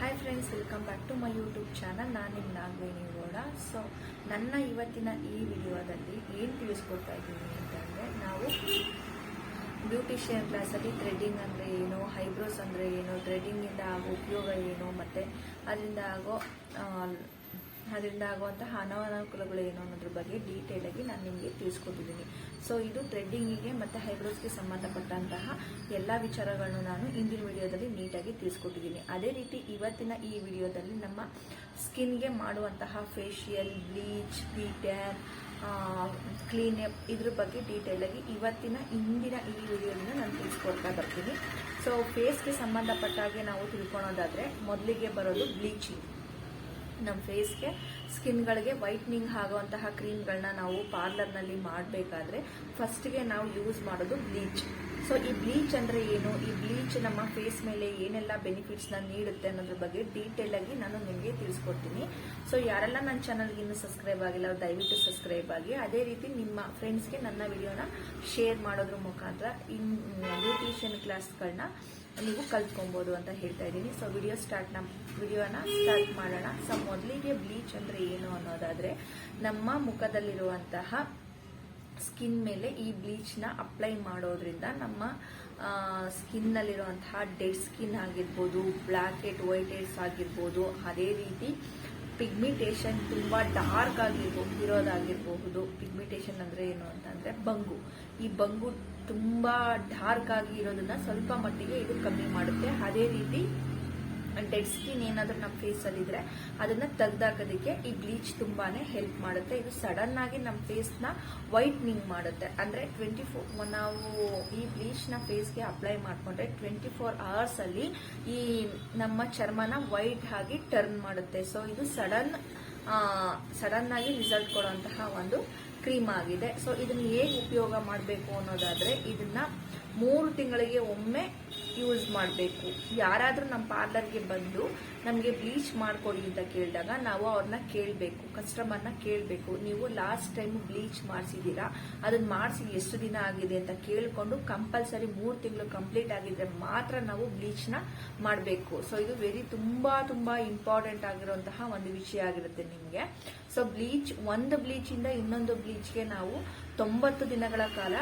Hi friends welcome back to my YouTube channel ನಾನು ನಿಮ್ಮ Nagaveni Gowda so ನನ್ನ ಇವತ್ತಿನ ಈ ವಿಡಿಯೋದಲ್ಲಿ ಏನು ತಿಳಿಸ್ಕೊಡ್ತಾ ಇದ್ದೀನಿ ಅಂತಂದರೆ, ನಾವು ಬ್ಯೂಟಿಷಿಯನ್ ಕ್ಲಾಸಲ್ಲಿ ಥ್ರೆಡ್ಡಿಂಗ್ ಅಂದರೆ ಏನು ಹೈಬ್ರೋಸ್ ಅಂದರೆ ಏನು ಥ್ರೆಡ್ಡಿಂಗಿಂದ ಆಗೋ ಉಪಯೋಗ ಏನು, ಮತ್ತು ಅದರಿಂದ ಆಗೋ ಅದರಿಂದ ಆಗುವಂತಹ ಅನಾನುಕೂಲಗಳು ಏನು ಅನ್ನೋದ್ರ ಬಗ್ಗೆ ಡೀಟೇಲ್ ಆಗಿ ನಾನು ನಿಮಗೆ ತಿಳಿಸ್ಕೊಟ್ಟಿದ್ದೀನಿ ಸೊ ಇದು ಥ್ರೆಡ್ಡಿಂಗಿಗೆ ಮತ್ತು ಹೈಬ್ರೋಸ್ಗೆ ಸಂಬಂಧಪಟ್ಟಂತಹ ಎಲ್ಲ ವಿಚಾರಗಳನ್ನು ನಾನು ಇಂದಿನ ವಿಡಿಯೋದಲ್ಲಿ ನೀಟಾಗಿ ತಿಳಿಸ್ಕೊಟ್ಟಿದ್ದೀನಿ ಅದೇ ರೀತಿ ಇವತ್ತಿನ ಈ ವಿಡಿಯೋದಲ್ಲಿ ನಮ್ಮ ಸ್ಕಿನ್ಗೆ ಮಾಡುವಂತಹ ಫೇಶಿಯಲ್ ಬ್ಲೀಚ್ ಬೀಟ್ಯಾನ್ ಕ್ಲೀನಪ್ ಇದ್ರ ಬಗ್ಗೆ ಡೀಟೇಲ್ ಆಗಿ ಇವತ್ತಿನ, ಇಂದಿನ ಈ ವಿಡಿಯೋದಿಂದ ನಾನು ತಿಳಿಸ್ಕೊಡ್ತಾ ಬರ್ತೀನಿ. ಸೊ ಫೇಸ್ಗೆ ಸಂಬಂಧಪಟ್ಟ ಹಾಗೆ ನಾವು ತಿಳ್ಕೊಳೋದಾದರೆ ಮೊದಲಿಗೆ ಬರೋದು ಬ್ಲೀಚಿಂಗ್ ನಮ್ಮ ಫೇಸ್ಗೆ, ಸ್ಕಿನ್ಗಳಿಗೆ ವೈಟ್ನಿಂಗ್ ಆಗುವಂತಹ ಕ್ರೀಮ್ಗಳನ್ನ ನಾವು ಪಾರ್ಲರ್ನಲ್ಲಿ ಮಾಡಬೇಕಾದ್ರೆ ಫಸ್ಟ್ಗೆ ನಾವು ಯೂಸ್ ಮಾಡೋದು ಬ್ಲೀಚ್. ಸೊ, ಈ ಬ್ಲೀಚ್ ಅಂದರೆ ಏನು? ಈ ಬ್ಲೀಚ್ ನಮ್ಮ ಫೇಸ್ ಮೇಲೆ ಏನೆಲ್ಲ ಬೆನಿಫಿಟ್ಸ್ನ ನೀಡುತ್ತೆ ಅನ್ನೋದ್ರ ಬಗ್ಗೆ ಡೀಟೇಲ್ ಆಗಿ ನಾನು ನಿಮಗೆ ತಿಳಿಸ್ಕೊಡ್ತೀನಿ. ಸೊ, ಯಾರೆಲ್ಲ ನನ್ನ ಚಾನಲ್ಗೆ ಇನ್ನೂ ಸಬ್ಸ್ಕ್ರೈಬ್ ಆಗಿಲ್ಲ ಅವ್ರು ದಯವಿಟ್ಟು ಸಬ್ಸ್ಕ್ರೈಬ್ ಆಗಿ. ಅದೇ ರೀತಿ ನಿಮ್ಮ ಫ್ರೆಂಡ್ಸ್ಗೆ ನನ್ನ ವಿಡಿಯೋನ ಶೇರ್ ಮಾಡೋದ್ರ ಮುಖಾಂತರ ಇನ್ ಬ್ಯೂಟಿಷಿಯನ್ ಕ್ಲಾಸ್ಗಳನ್ನ ನೀವು ಕಲ್ತ್ಕೊಬೋದು ಅಂತ ಹೇಳ್ತಾ ಇದ್ದೀನಿ. ಸೊ ವಿಡಿಯೋ ಸ್ಟಾರ್ಟ್ ನಮ್ಮ ವಿಡಿಯೋನ ಸ್ಟಾರ್ಟ್ ಮಾಡೋಣ. ಸೊ ಮೊದಲಿಗೆ ಬ್ಲೀಚ್ ಅಂದರೆ ಏನು ಅನ್ನೋದಾದರೆ, ನಮ್ಮ ಮುಖದಲ್ಲಿರುವಂತಹ ಸ್ಕಿನ್ ಮೇಲೆ ಈ ಬ್ಲೀಚ್ನ ಅಪ್ಲೈ ಮಾಡೋದ್ರಿಂದ ನಮ್ಮ ಸ್ಕಿನ್ನಲ್ಲಿರುವಂತಹ ಡೆಡ್ ಸ್ಕಿನ್ ಆಗಿರ್ಬೋದು ಬ್ಲ್ಯಾಕ್ ಹೆಡ್ ವೈಟ್ ಹೆಡ್ಸ್ ಆಗಿರ್ಬೋದು, ಅದೇ ರೀತಿ ಪಿಗ್ಮಿಟೇಷನ್ ತುಂಬ ಡಾರ್ಕ್ ಆಗಿರ್ಬೋದು ಇರೋದಾಗಿರಬಹುದು. ಪಿಗ್ಮಿಟೇಷನ್ ಅಂದರೆ ಏನು ಅಂತಂದರೆ ಬಂಗು. ಈ ಬಂಗು ತುಂಬ ಡಾರ್ಕ್ ಆಗಿ ಇರೋದನ್ನ ಸ್ವಲ್ಪ ಮಟ್ಟಿಗೆ ಇದು ಕಮ್ಮಿ ಮಾಡುತ್ತೆ. ಅದೇ ರೀತಿ ಡೆಡ್ ಸ್ಕಿನ್ ಏನಾದರೂ ನಮ್ಮ ಫೇಸಲ್ಲಿ ಇದ್ರೆ ಅದನ್ನ ತೆಗ್ದಾಕೋದಕ್ಕೆ ಈ ಬ್ಲೀಚ್ ತುಂಬಾನೇ ಹೆಲ್ಪ್ ಮಾಡುತ್ತೆ. ಇದು ಸಡನ್ ಆಗಿ ನಮ್ಮ ಫೇಸ್ನ ವೈಟ್ನಿಂಗ್ ಮಾಡುತ್ತೆ. ಅಂದರೆ ಟ್ವೆಂಟಿ ಫೋರ್ ನಾವು ಈ ಬ್ಲೀಚ್ನ ಫೇಸ್ಗೆ ಅಪ್ಲೈ ಮಾಡಿಕೊಂಡ್ರೆ ಟ್ವೆಂಟಿ ಫೋರ್ ಅವರ್ಸ್ ಅಲ್ಲಿ ಈ ನಮ್ಮ ಚರ್ಮನ ವೈಟ್ ಆಗಿ ಟರ್ನ್ ಮಾಡುತ್ತೆ. ಸೊ ಇದು ಸಡನ್ ಸಡನ್ ಆಗಿ ರಿಸಲ್ಟ್ ಕೊಡುವಂತಹ ಒಂದು ಕ್ರೀಮ್ ಆಗಿದೆ. ಸೊ ಇದನ್ನ ಹೇಗೆ ಉಪಯೋಗ ಮಾಡಬೇಕು ಅನ್ನೋದಾದ್ರೆ ಇದನ್ನ ಮೂರು ತಿಂಗಳಿಗೆ ಒಮ್ಮೆ ಯೂಸ್ ಮಾಡಬೇಕು. ಯಾರಾದರೂ ನಮ್ಮ ಪಾರ್ಲರ್ಗೆ ಬಂದು ನಮಗೆ ಬ್ಲೀಚ್ ಮಾಡಿಕೊಡಿ ಅಂತ ಕೇಳಿದಾಗ ನಾವು ಅವ್ರನ್ನ ಕೇಳಬೇಕು, ಕಸ್ಟಮರ್ನ ಕೇಳಬೇಕು. ನೀವು ಲಾಸ್ಟ್ ಟೈಮ್ ಬ್ಲೀಚ್ ಮಾಡಿಸಿದ್ದೀರಾ? ಅದನ್ನ ಮಾಡಿಸಿ ಎಷ್ಟು ದಿನ ಆಗಿದೆ ಅಂತ ಕೇಳಿಕೊಂಡು ಕಂಪಲ್ಸರಿ ಮೂರು ತಿಂಗಳು ಕಂಪ್ಲೀಟ್ ಆಗಿದ್ರೆ ಮಾತ್ರ ನಾವು ಬ್ಲೀಚ್ನ ಮಾಡಬೇಕು. ಸೊ ಇದು ವೆರಿ ತುಂಬ ತುಂಬ ಇಂಪಾರ್ಟೆಂಟ್ ಆಗಿರುವಂತಹ ಒಂದು ವಿಷಯ ಆಗಿರುತ್ತೆ ನಿಮಗೆ. ಸೊ ಬ್ಲೀಚ್, ಒಂದು ಬ್ಲೀಚ್ ಇಂದ ಇನ್ನೊಂದು ಬ್ಲೀಚ್ಗೆ ನಾವು ತೊಂಬತ್ತು ದಿನಗಳ ಕಾಲ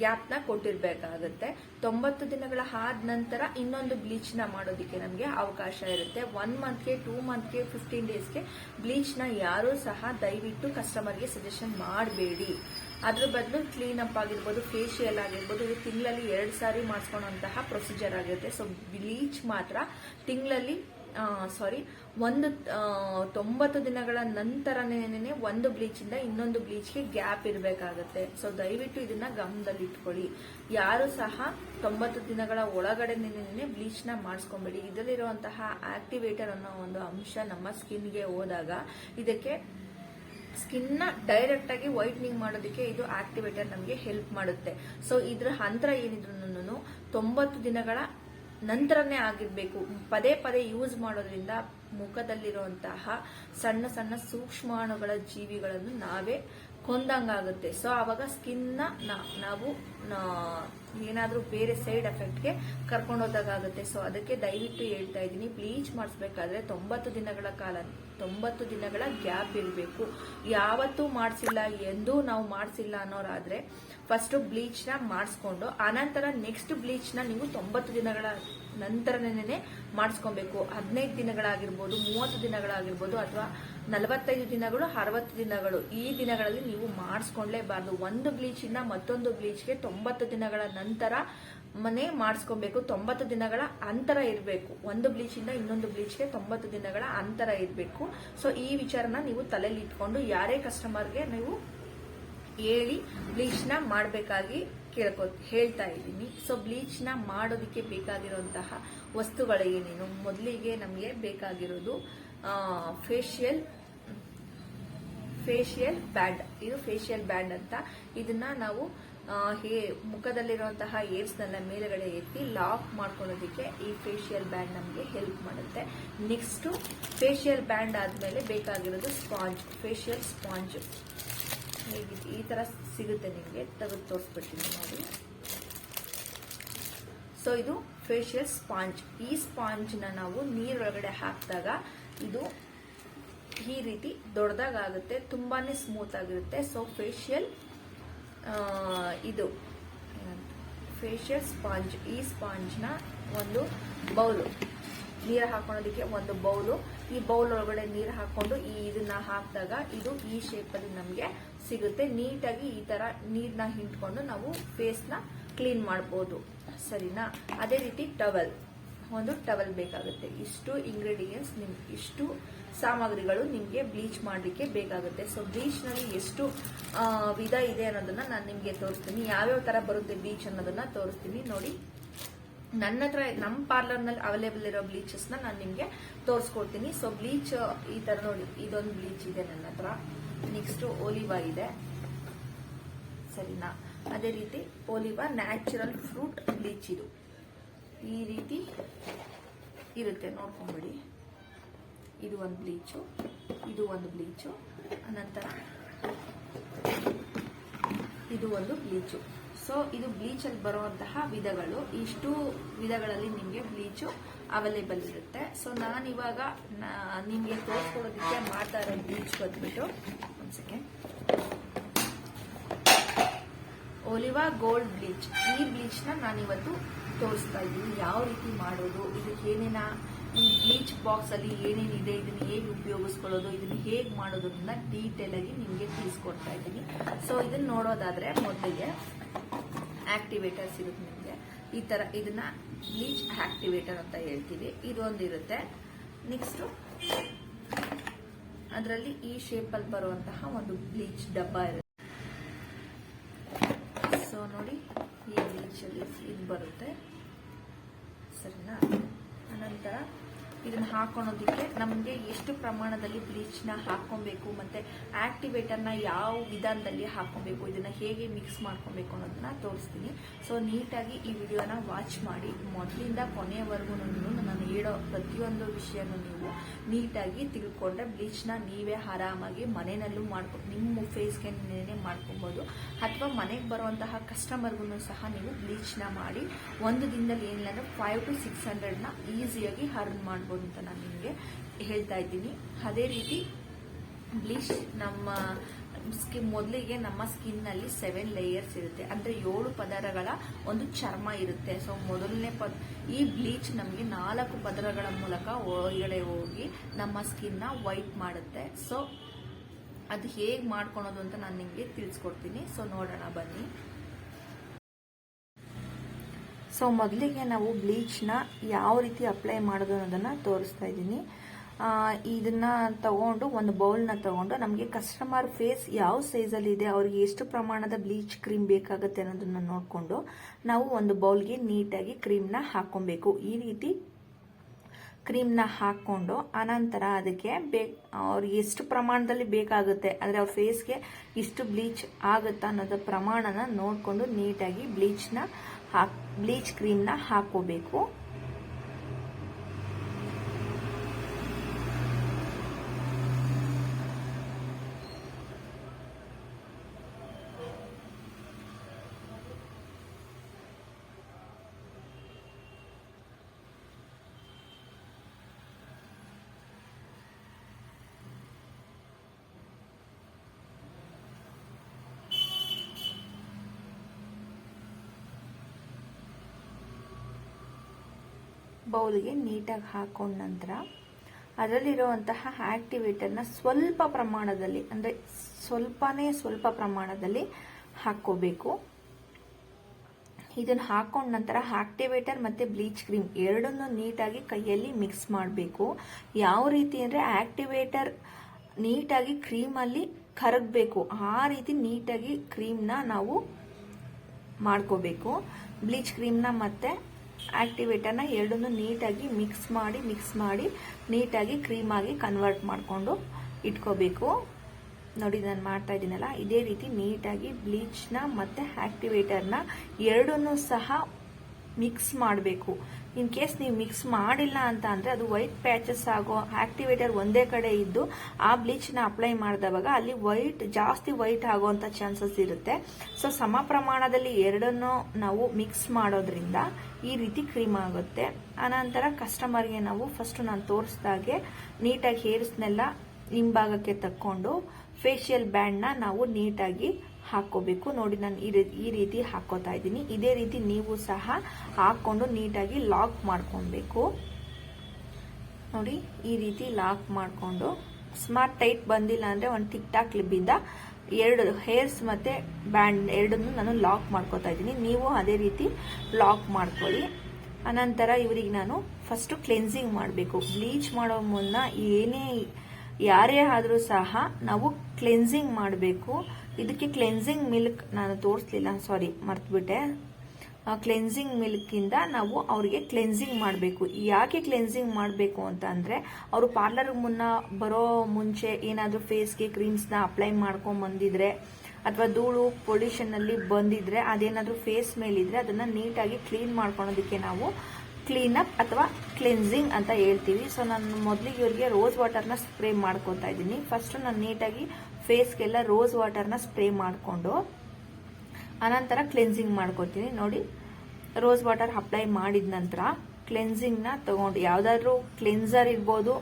ಗ್ಯಾಪ್ನ ಕೊಟ್ಟಿರ್ಬೇಕಾಗುತ್ತೆ. ತೊಂಬತ್ತು ದಿನಗಳ ಆದ ನಂತರ ಇನ್ನೊಂದು ಬ್ಲೀಚ್ನ ಮಾಡೋದಕ್ಕೆ ನಮಗೆ ಅವಕಾಶ ಇರುತ್ತೆ. ಒನ್ ಮಂತ್ಗೆ ಟೂ ಮಂತ್ಗೆ ಫಿಫ್ಟೀನ್ ಡೇಸ್ಗೆ ಬ್ಲೀಚ್ನ ಯಾರೂ ಸಹ ದಯವಿಟ್ಟು ಕಸ್ಟಮರ್ಗೆ ಸಜೆಷನ್ ಮಾಡಬೇಡಿ. ಅದ್ರ ಬದಲು ಕ್ಲೀನ್ ಅಪ್ ಆಗಿರ್ಬೋದು ಫೇಶಿಯಲ್ ಆಗಿರ್ಬೋದು, ಇದು ತಿಂಗಳಲ್ಲಿ ಎರಡು ಸಾರಿ ಮಾಡಿಸ್ಕೊಳ್ಳುವಂತಹ ಪ್ರೊಸೀಜರ್ ಆಗಿರುತ್ತೆ. ಸೊ ಬ್ಲೀಚ್ ಮಾತ್ರ ತಿಂಗಳಲ್ಲಿ ಸಾರಿ ಒಂದು ತೊಂಬತ್ತು ದಿನಗಳ ನಂತರನೇ ಒಂದು ಬ್ಲೀಚ್ ಇಂದ ಇನ್ನೊಂದು ಬ್ಲೀಚ್ಗೆ ಗ್ಯಾಪ್ ಇರಬೇಕಾಗತ್ತೆ. ಸೊ ದಯವಿಟ್ಟು ಇದನ್ನ ಗಮನದಲ್ಲಿ ಇಟ್ಕೊಳ್ಳಿ. ಯಾರು ಸಹ ತೊಂಬತ್ತು ದಿನಗಳ ಒಳಗಡೆನೇ ಬ್ಲೀಚ್ನ ಮಾಡಿಸ್ಕೊಂಬೇಡಿ. ಇದರಲ್ಲಿರುವಂತಹ ಆಕ್ಟಿವೇಟರ್ ಅನ್ನೋ ಒಂದು ಅಂಶ ನಮ್ಮ ಸ್ಕಿನ್ಗೆ ಹೋದಾಗ ಇದಕ್ಕೆ ಸ್ಕಿನ್ನ ಡೈರೆಕ್ಟ್ ಆಗಿ ವೈಟ್ನಿಂಗ್ ಮಾಡೋದಕ್ಕೆ ಇದು ಆಕ್ಟಿವೇಟರ್ ನಮಗೆ ಹೆಲ್ಪ್ ಮಾಡುತ್ತೆ. ಸೊ ಇದ್ರ ಹಂತರ ಏನಿದ್ರು ತೊಂಬತ್ತು ದಿನಗಳ ನಂತರನೇ ಆಗಿರ್ಬೇಕು. ಪದೇ ಪದೇ ಯೂಸ್ ಮಾಡೋದ್ರಿಂದ ಮುಖದಲ್ಲಿರುವಂತಹ ಸಣ್ಣ ಸಣ್ಣ ಸೂಕ್ಷ್ಮಾಣುಗಳ ಜೀವಿಗಳನ್ನು ನಾವೇ ಕೊಂದಂಗಾಗುತ್ತೆ. ಸೊ ಆವಾಗ ಸ್ಕಿನ್ನ ನಾವು ಏನಾದರೂ ಬೇರೆ ಸೈಡ್ ಎಫೆಕ್ಟ್ಗೆ ಕರ್ಕೊಂಡೋದಾಗುತ್ತೆ ಸೊ ಅದಕ್ಕೆ ದಯವಿಟ್ಟು ಹೇಳ್ತಾ ಇದ್ದೀನಿ. ಬ್ಲೀಚ್ ಮಾಡಿಸ್ಬೇಕಾದ್ರೆ ತೊಂಬತ್ತು ದಿನಗಳ ಕಾಲ ತೊಂಬತ್ತು ದಿನಗಳ ಗ್ಯಾಪ್ ಇರಬೇಕು. ಯಾವತ್ತೂ ಮಾಡಿಸಿಲ್ಲ ಎಂದೂ ನಾವು ಮಾಡಿಸಿಲ್ಲ ಅನ್ನೋರಾದರೆ ಫಸ್ಟ್ ಬ್ಲೀಚ್ನ ಮಾಡಿಸ್ಕೊಂಡು, ಆನಂತರ ನೆಕ್ಸ್ಟ್ ಬ್ಲೀಚ್ನ ನೀವು ತೊಂಬತ್ತು ದಿನಗಳ ನಂತರನೇ ಮಾಡಿಸ್ಕೊಬೇಕು. ಹದಿನೈದು ದಿನಗಳಾಗಿರ್ಬೋದು, ಮೂವತ್ತು ದಿನಗಳಾಗಿರ್ಬೋದು, ಅಥವಾ ನಲವತ್ತೈದು ದಿನಗಳು, ಅರವತ್ತು ದಿನಗಳು, ಈ ದಿನಗಳಲ್ಲಿ ನೀವು ಮಾಡಿಸ್ಕೊಂಡ್ಲೇಬಾರ್ದು. ಒಂದು ಬ್ಲೀಚಿಂದ ಮತ್ತೊಂದು ಬ್ಲೀಚ್ಗೆ ತೊಂಬತ್ತು ದಿನಗಳ ನಂತರ ಮನೆ ಮಾಡಿಸ್ಕೊಬೇಕು, ತೊಂಬತ್ತು ದಿನಗಳ ಅಂತರ ಇರಬೇಕು. ಒಂದು ಬ್ಲೀಚಿಂದ ಇನ್ನೊಂದು ಬ್ಲೀಚ್ಗೆ ತೊಂಬತ್ತು ದಿನಗಳ ಅಂತರ ಇರಬೇಕು. ಸೊ ಈ ವಿಚಾರನ ನೀವು ತಲೆಯಲ್ಲಿ ಇಟ್ಕೊಂಡು ಯಾರೇ ಕಸ್ಟಮರ್ಗೆ ನೀವು ಹೇಳಿ ಬ್ಲೀಚ್ನ ಮಾಡಬೇಕಾಗಿ ಕೇಳ್ಕೊ, ಹೇಳ್ತಾ ಇದ್ದೀನಿ. ಸೊ ಬ್ಲೀಚ್ನ ಮಾಡೋದಕ್ಕೆ ಬೇಕಾಗಿರುವಂತಹ ವಸ್ತುಗಳು ಏನೇನು? ಮೊದಲಿಗೆ ನಮಗೆ ಬೇಕಾಗಿರೋದು ಫೇಶಿಯಲ್ ಫೇಶಿಯಲ್ ಬ್ಯಾಂಡ್ ಇದು ಫೇಶಿಯಲ್ ಬ್ಯಾಂಡ್ ಅಂತ ಇದನ್ನ ನಾವು ಹೇ, ಮುಖದಲ್ಲಿರುವಂತಹ ಏರ್ಸ್ನೆಲ್ಲ ಮೇಲುಗಡೆ ಎತ್ತಿ ಲಾಕ್ ಮಾಡ್ಕೊಳ್ಳೋದಕ್ಕೆ ಈ ಫೇಶಿಯಲ್ ಬ್ಯಾಂಡ್ ನಮಗೆ ಹೆಲ್ಪ್ ಮಾಡುತ್ತೆ. ನೆಕ್ಸ್ಟ್ ಫೇಶಿಯಲ್ ಬ್ಯಾಂಡ್ ಆದಮೇಲೆ ಬೇಕಾಗಿರೋದು ಸ್ಪಾಂಜ್ ಫೇಶಿಯಲ್ ಸ್ಪಾಂಜ್. ಈ ತರ ಸಿಗುತ್ತೆ ನಿಮಗೆ, ತೆಗೆದು ತೋರಿಸ್ಬಿಡ್ತೀನಿ ನೋಡಿ. ಸೊ ಸೊ ಇದು ಫೇಶಿಯಲ್ ಸ್ಪಾಂಜ್. ಈ ಸ್ಪಾಂಜ್ನ ನಾವು ನೀರೊಳಗಡೆ ಹಾಕಿದಾಗ ಇದು ಈ ರೀತಿ ದೊಡ್ಡದಾಗುತ್ತೆ ತುಂಬಾನೇ ಸ್ಮೂತ್ ಆಗಿರುತ್ತೆ. ಸೊ ಫೇಶಿಯಲ್ ಇದು ಫೇಶಿಯಲ್ ಸ್ಪಾಂಜ್ ಈ ಸ್ಪಾಂಜ್ನ ಒಂದು ಬೌಲು. ನೀರು ಹಾಕೊಳ್ಳೋದಕ್ಕೆ ಒಂದು ಬೌಲು. ಈ ಬೌಲ್ ಒಳಗಡೆ ನೀರು ಹಾಕೊಂಡು ಈ ಇದನ್ನ ಹಾಕಿದಾಗ ಇದು ಈ ಶೇಪಲ್ಲಿ ನಮಗೆ ಸಿಗುತ್ತೆ. ನೀಟಾಗಿ ಈ ತರ ನೀರನ್ನ ಹಿಂಡ್ಕೊಂಡು ನಾವು ಫೇಸ್ನ ಕ್ಲೀನ್ ಮಾಡ್ಬೋದು. ಸರಿನಾ? ಅದೇ ರೀತಿ ಟವಲ್ ಒಂದು ಟವಲ್ ಬೇಕಾಗುತ್ತೆ. ಇಷ್ಟು ಇಂಗ್ರೀಡಿಯೆಂಟ್ಸ್ ನಿಮ್, ಇಷ್ಟು ಸಾಮಗ್ರಿಗಳು ನಿಮಗೆ ಬ್ಲೀಚ್ ಮಾಡಲಿಕ್ಕೆ ಬೇಕಾಗುತ್ತೆ. ಸೊ ಬ್ಲೀಚ್ನಲ್ಲಿ ಎಷ್ಟು ವಿಧ ಇದೆ ಅನ್ನೋದನ್ನ ನಾನು ನಿಮಗೆ ತೋರಿಸ್ತೀನಿ. ಯಾವ್ಯಾವ ತರ ಬರುತ್ತೆ ಬ್ಲೀಚ್ ಅನ್ನೋದನ್ನ ತೋರಿಸ್ತೀನಿ. ನೋಡಿ. ನನ್ನ ಹತ್ರ ನಮ್ಮ ಪಾರ್ಲರ್ನಲ್ಲಿ ಅವೈಲೇಬಲ್ ಇರೋ ಬ್ಲೀಚಸ್ನ ನಾನು ನಿಮಗೆ ತೋರಿಸ್ಕೊಡ್ತೀನಿ. ಸೊ ಬ್ಲೀಚ್ ಈ ತರ ನೋಡಿ. ಇದೊಂದು ಬ್ಲೀಚ್ ಇದೆ ನನ್ನ ಹತ್ರ. ನೆಕ್ಸ್ಟ್ ಓಲಿವಾ ಇದೆ. ಸರಿನಾ? ಅದೇ ರೀತಿ ಓಲಿವಾ ನ್ಯಾಚುರಲ್ ಫ್ರೂಟ್ ಬ್ಲೀಚ್ ಇದು. ಈ ರೀತಿ ಇರುತ್ತೆ, ನೋಡ್ಕೊಂಬಿಡಿ. ಇದು ಒಂದು ಬ್ಲೀಚು ಇದು ಒಂದು ಬ್ಲೀಚು ಅನಂತರ ಇದು ಒಂದು ಬ್ಲೀಚು ಸೊ ಇದು ಬ್ಲೀಚಲ್ಲಿ ಬರುವಂತಹ ವಿಧಗಳು, ಇಷ್ಟು ವಿಧಗಳಲ್ಲಿ ನಿಮಗೆ ಬ್ಲೀಚು ಅವೈಲೇಬಲ್ ಇರುತ್ತೆ. ಸೊ ನಾನಿವಾಗ ನಿಮಗೆ ತೋರಿಸ್ಕೊಡೋದಕ್ಕೆ ಮಾಡ್ತಾ ಇರೋ ಬ್ಲೀಚ್ ಬಂದ್ಬಿಟ್ಟು, ಒಂದು ಸೆಕೆಂಡ್ ಒಲಿವಾ ಗೋಲ್ಡ್ ಬ್ಲೀಚ್ ಈ ಬ್ಲೀಚ್ನ ನಾನಿವತ್ತು ತೋರಿಸ್ತಾ ಇದ್ದೀನಿ. ಯಾವ ರೀತಿ ಮಾಡೋದು, ಇದಕ್ಕೆ ಏನೇನ ಈ ಬ್ಲೀಚ್ ಬಾಕ್ಸ್ ಅಲ್ಲಿ ಏನೇನಿದೆ, ಇದನ್ನ ಹೇಗೆ ಉಪಯೋಗಿಸ್ಕೊಳ್ಳೋದು, ಇದನ್ನ ಹೇಗೆ ಮಾಡೋದು ಅಂತ ಡೀಟೇಲ್ ಆಗಿ ನಿಮಗೆ ತಿಳಿಸ್ಕೊಡ್ತಾ ಇದ್ದೀನಿ. ಸೊ ಇದನ್ನ ನೋಡೋದಾದ್ರೆ ಮೊದಲಿಗೆ ಆಕ್ಟಿವೇಟರ್ ಸಿಗುತ್ತೆ ನಿಮಗೆ. ಈ ತರ ಇದನ್ನ ಬ್ಲೀಚ್ ಆಕ್ಟಿವೇಟರ್ ಅಂತ ಹೇಳ್ತೀವಿ. ಇದೊಂದು ಇರುತ್ತೆ. ನೆಕ್ಸ್ಟ್ ಅದರಲ್ಲಿ ಈ ಶೇಪಲ್ಲಿ ಬರುವಂತಹ ಒಂದು ಬ್ಲೀಚ್ ಡಬ್ಬ ಇರುತ್ತೆ. ಸೊ ನೋಡಿ, ಈ ಬ್ಲೀಚಲ್ಲಿ ಇದು ಬರುತ್ತೆ. ಸರಿನಾ? ಅನಂತರ ಇದನ್ನ ಹಾಕೊಳೋದಕ್ಕೆ ನಮಗೆ ಎಷ್ಟು ಪ್ರಮಾಣದಲ್ಲಿ ಬ್ಲೀಚ್ನ ಹಾಕೊಬೇಕು ಮತ್ತೆ ಆಕ್ಟಿವೇಟರ್ನ ಯಾವ ವಿಧಾನದಲ್ಲಿ ಹಾಕೊಬೇಕು, ಇದನ್ನ ಹೇಗೆ ಮಿಕ್ಸ್ ಮಾಡ್ಕೊಬೇಕು ಅನ್ನೋದನ್ನ ತೋರಿಸ್ತೀನಿ. ಸೊ ನೀಟಾಗಿ ಈ ವಿಡಿಯೋನ ವಾಚ್ ಮಾಡಿ, ಮೊದಲಿಂದ ಕೊನೆಯವರೆಗೂ ನಾನು ಹೇಳೋ ಪ್ರತಿಯೊಂದು ವಿಷಯನೂ ನೀವು ನೀಟಾಗಿ ತಿಳ್ಕೊಂಡ್ರೆ ಬ್ಲೀಚ್ನ ನೀವೇ ಆರಾಮಾಗಿ ಮನೆಯಲ್ಲೂ ಮಾಡ್ಕೊ, ನಿಮ್ಮ ಫೇಸ್ಗೆ ನೀವೇ ಮಾಡ್ಕೊಬೋದು, ಅಥವಾ ಮನೆಗೆ ಬರುವಂತಹ ಕಸ್ಟಮರ್ಗೂ ಸಹ ನೀವು ಬ್ಲೀಚ್ನ ಮಾಡಿ, ಒಂದು ದಿನದಲ್ಲಿ ಏನಿಲ್ಲ ಅಂದ್ರೆ ಫೈವ್ ಟು ಸಿಕ್ಸ್ ಹಂಡ್ರೆಡ್ನ ಈಸಿಯಾಗಿ ಅರ್ನ್ ಮಾಡ್ಬೋದು. ಅಂತ ನಾನು ನಿಮಗೆ ಹೇಳ್ತಾ ಇದ್ದೀನಿ. ಅದೇ ರೀತಿ, ಬ್ಲೀಚ್ ನಮ್ಮ ಸ್ಕಿನ್ ಮೊದಲಿಗೆ ನಮ್ಮ ಸ್ಕಿನ್ನಲ್ಲಿ ಸೆವೆನ್ ಲೇಯರ್ಸ್ ಇರುತ್ತೆ. ಅಂದರೆ ಏಳು ಪದರಗಳ ಒಂದು ಚರ್ಮ ಇರುತ್ತೆ. ಸೊ ಮೊದಲನೇ ಪದ, ಈ ಬ್ಲೀಚ್ ನಮಗೆ ನಾಲ್ಕು ಪದರಗಳ ಮೂಲಕ ಒಳಗಡೆ ಹೋಗಿ ನಮ್ಮ ಸ್ಕಿನ್ನ ವೈಟ್ ಮಾಡುತ್ತೆ. ಸೊ ಅದು ಹೇಗೆ ಮಾಡ್ಕೊಳೋದು ಅಂತ ನಾನು ನಿಮಗೆ ತಿಳಿಸ್ಕೊಡ್ತೀನಿ. ಸೊ ನೋಡೋಣ ಬನ್ನಿ. ಸೊ ಮೊದಲಿಗೆ ನಾವು ಬ್ಲೀಚ್ನ ಯಾವ ರೀತಿ ಅಪ್ಲೈ ಮಾಡೋದು ಅನ್ನೋದನ್ನು ತೋರಿಸ್ತಾ ಇದ್ದೀನಿ. ಇದನ್ನ ತಗೊಂಡು, ಒಂದು ಬೌಲ್ನ ತಗೊಂಡು, ನಮಗೆ ಕಸ್ಟಮರ್ ಫೇಸ್ ಯಾವ ಸೈಜಲ್ಲಿ ಇದೆ, ಅವ್ರಿಗೆ ಎಷ್ಟು ಪ್ರಮಾಣದ ಬ್ಲೀಚ್ ಕ್ರೀಮ್ ಬೇಕಾಗುತ್ತೆ ಅನ್ನೋದನ್ನ ನೋಡಿಕೊಂಡು ನಾವು ಒಂದು ಬೌಲ್ಗೆ ನೀಟಾಗಿ ಕ್ರೀಮ್ನ ಹಾಕೊಬೇಕು ಈ ರೀತಿ ಕ್ರೀಮ್ನ ಹಾಕ್ಕೊಂಡು, ಅನಂತರ ಅದಕ್ಕೆ ಬೇ, ಅವ್ರಿಗೆ ಎಷ್ಟು ಪ್ರಮಾಣದಲ್ಲಿ ಬೇಕಾಗುತ್ತೆ, ಅಂದರೆ ಅವ್ರ ಫೇಸ್ಗೆ ಇಷ್ಟು ಬ್ಲೀಚ್ ಆಗುತ್ತಾ ಅನ್ನೋದು ಪ್ರಮಾಣನ ನೋಡಿಕೊಂಡು ನೀಟಾಗಿ ಬ್ಲೀಚ್ನ ಹಾಕ್ ಬ್ಲೀಚ್ ಕ್ರೀಮ್ನ ಹಾಕೋಬೇಕು ಬೌಲ್ಗೆ ನೀಟಾಗಿ ಹಾಕೊಂಡ ನಂತರ ಅದರಲ್ಲಿರುವಂತಹ ಆಕ್ಟಿವೇಟರ್ನ ಸ್ವಲ್ಪ ಪ್ರಮಾಣದಲ್ಲಿ, ಅಂದರೆ ಸ್ವಲ್ಪನೇ ಸ್ವಲ್ಪ ಪ್ರಮಾಣದಲ್ಲಿ ಹಾಕ್ಕೋಬೇಕು. ಇದನ್ನು ಹಾಕೊಂಡ ನಂತರ ಆಕ್ಟಿವೇಟರ್ ಮತ್ತೆ ಬ್ಲೀಚ್ ಕ್ರೀಮ್ ಎರಡನ್ನೂ ನೀಟಾಗಿ ಕೈಯಲ್ಲಿ ಮಿಕ್ಸ್ ಮಾಡಬೇಕು. ಯಾವ ರೀತಿ ಅಂದರೆ ಆಕ್ಟಿವೇಟರ್ ನೀಟಾಗಿ ಕ್ರೀಮಲ್ಲಿ ಕರಗಬೇಕು, ಆ ರೀತಿ ನೀಟಾಗಿ ಕ್ರೀಮ್ನ ನಾವು ಮಾಡ್ಕೋಬೇಕು. ಬ್ಲೀಚ್ ಕ್ರೀಮ್ನ ಮತ್ತೆ ಆಕ್ಟಿವೇಟರ್ನ ಎರಡನ್ನೂ ನೀಟಾಗಿ ಮಿಕ್ಸ್ ಮಾಡಿ ಮಿಕ್ಸ್ ಮಾಡಿ, ನೀಟಾಗಿ ಕ್ರೀಮಾಗಿ ಕನ್ವರ್ಟ್ ಮಾಡಿಕೊಂಡು ಇಟ್ಕೋಬೇಕು. ನೋಡಿ ನಾನು ಮಾಡ್ತಾ ಇದ್ದೀನಲ್ಲ, ಇದೇ ರೀತಿ ನೀಟಾಗಿ ಬ್ಲೀಚ್ನ ಮತ್ತೆ ಆಕ್ಟಿವೇಟರ್ನ ಎರಡನ್ನೂ ಸಹ ಮಿಕ್ಸ್ ಮಾಡಬೇಕು. ಇನ್ ಕೇಸ್ ನೀವು ಮಿಕ್ಸ್ ಮಾಡಿಲ್ಲ ಅಂತ ಅಂದ್ರೆ ಅದು ವೈಟ್ ಪ್ಯಾಚಸ್ ಆಗೋ ಆಕ್ಟಿವೇಟರ್ ಒಂದೇ ಕಡೆ ಇದ್ದು ಆ ಬ್ಲೀಚ್ನ ಅಪ್ಲೈ ಮಾಡಿದವಾಗ ಅಲ್ಲಿ ವೈಟ್ ಜಾಸ್ತಿ ವೈಟ್ ಆಗುವಂತ ಚಾನ್ಸಸ್ ಇರುತ್ತೆ. ಸೊ ಸಮ ಪ್ರಮಾಣದಲ್ಲಿ ಎರಡನ್ನೂ ನಾವು ಮಿಕ್ಸ್ ಮಾಡೋದ್ರಿಂದ ಈ ರೀತಿ ಕ್ರೀಮ್ ಆಗುತ್ತೆ. ಆನಂತರ ಕಸ್ಟಮರ್ಗೆ ನಾವು ಫಸ್ಟ್ ನಾನು ತೋರಿಸಿದಾಗೆ ನೀಟಾಗಿ ಹೇರ್ಸ್ನೆಲ್ಲ ಹಿಂಭಾಗಕ್ಕೆ ತಕ್ಕೊಂಡು ಫೇಶಿಯಲ್ ಬ್ಯಾಂಡ್ನ ನಾವು ನೀಟಾಗಿ ಹಾಕೋಬೇಕು ನೋಡಿ, ನಾನು ಈ ರೀತಿ ಹಾಕೋತಾ ಇದ್ದೀನಿ. ಇದೇ ರೀತಿ ನೀವು ಸಹ ಹಾಕೊಂಡು ನೀಟಾಗಿ ಲಾಕ್ ಮಾಡ್ಕೊಬೇಕು. ನೋಡಿ, ಈ ರೀತಿ ಲಾಕ್ ಮಾಡಿಕೊಂಡು. ಸ್ಮಾರ್ಟ್ ಟೈಟ್ ಬಂದಿಲ್ಲ ಅಂದ್ರೆ ಒಂದು ಟಿಕ್ ಟಾಕ್ ಕ್ಲಿಬ್ಬಿಂದ ಎರಡು ಹೇರ್ಸ್ ಮತ್ತೆ ಬ್ಯಾಂಡ್ ಎರಡನ್ನು ನಾನು ಲಾಕ್ ಮಾಡ್ಕೋತಾ ಇದ್ದೀನಿ. ನೀವು ಅದೇ ರೀತಿ ಲಾಕ್ ಮಾಡ್ಕೊಳ್ಳಿ. ಅನಂತರ ಇವರಿಗೆ ನಾನು ಫಸ್ಟ್ ಕ್ಲೆನ್ಸಿಂಗ್ ಮಾಡಬೇಕು. ಬ್ಲೀಚ್ ಮಾಡೋ ಮುನ್ನ ಏನೇ ಯಾರೇ ಆದರೂ ಸಹ ನಾವು ಕ್ಲೆನ್ಸಿಂಗ್ ಮಾಡಬೇಕು. ಇದಕ್ಕೆ ಕ್ಲೆನ್ಸಿಂಗ್ ಮಿಲ್ಕ್ ನಾನು ತೋರಿಸ್ಲಿಲ್ಲ ಸಾರಿ ಮರ್ತ್ಬಿಟ್ಟೆ. ಕ್ಲೆನ್ಸಿಂಗ್ ಮಿಲ್ಕಿಂದ ನಾವು ಅವರಿಗೆ ಕ್ಲೆನ್ಸಿಂಗ್ ಮಾಡಬೇಕು. ಯಾಕೆ ಕ್ಲೆನ್ಸಿಂಗ್ ಮಾಡಬೇಕು ಅಂತ ಅಂದರೆ, ಅವರು ಪಾರ್ಲರ್ ಮುನ್ನ ಬರೋ ಮುಂಚೆ ಏನಾದರೂ ಫೇಸ್ಗೆ ಕ್ರೀಮ್ಸ್ನ ಅಪ್ಲೈ ಮಾಡ್ಕೊಂಡ್ ಬಂದಿದ್ರೆ, ಅಥವಾ ಧೂಳು ಪೊಲ್ಯೂಷನ್ನಲ್ಲಿ ಬಂದಿದ್ರೆ, ಅದೇನಾದರೂ ಫೇಸ್ ಮೇಲಿದ್ರೆ ಅದನ್ನು ನೀಟಾಗಿ ಕ್ಲೀನ್ ಮಾಡ್ಕೊಳೋದಕ್ಕೆ ನಾವು ಕ್ಲೀನಪ್ ಅಥವಾ ಕ್ಲೆನ್ಸಿಂಗ್ ಅಂತ ಹೇಳ್ತೀವಿ. ಸೊ ನಾನು ಮೊದಲಿಗೆ ಇವರಿಗೆ ರೋಸ್ ವಾಟರ್ನ ಸ್ಪ್ರೇ ಮಾಡ್ಕೊತಾ ಇದ್ದೀನಿ. ಫಸ್ಟ್ ನಾನು ನೀಟಾಗಿ ಫೇಸ್ಗೆಲ್ಲ ರೋಸ್ ವಾಟರ್ನ ಸ್ಪ್ರೇ ಮಾಡಿಕೊಂಡು, ಅನಂತರ ಕ್ಲೆನ್ಸಿಂಗ್ ಮಾಡ್ಕೊತೀನಿ. ನೋಡಿ ರೋಸ್ ವಾಟರ್ ಅಪ್ಲೈ ಮಾಡಿದ ನಂತರ ಕ್ಲೆನ್ಸಿಂಗ್ನ ತಗೊಂಡು, ಯಾವುದಾದ್ರೂ ಕ್ಲೆನ್ಸರ್ ಇರ್ಬೋದು,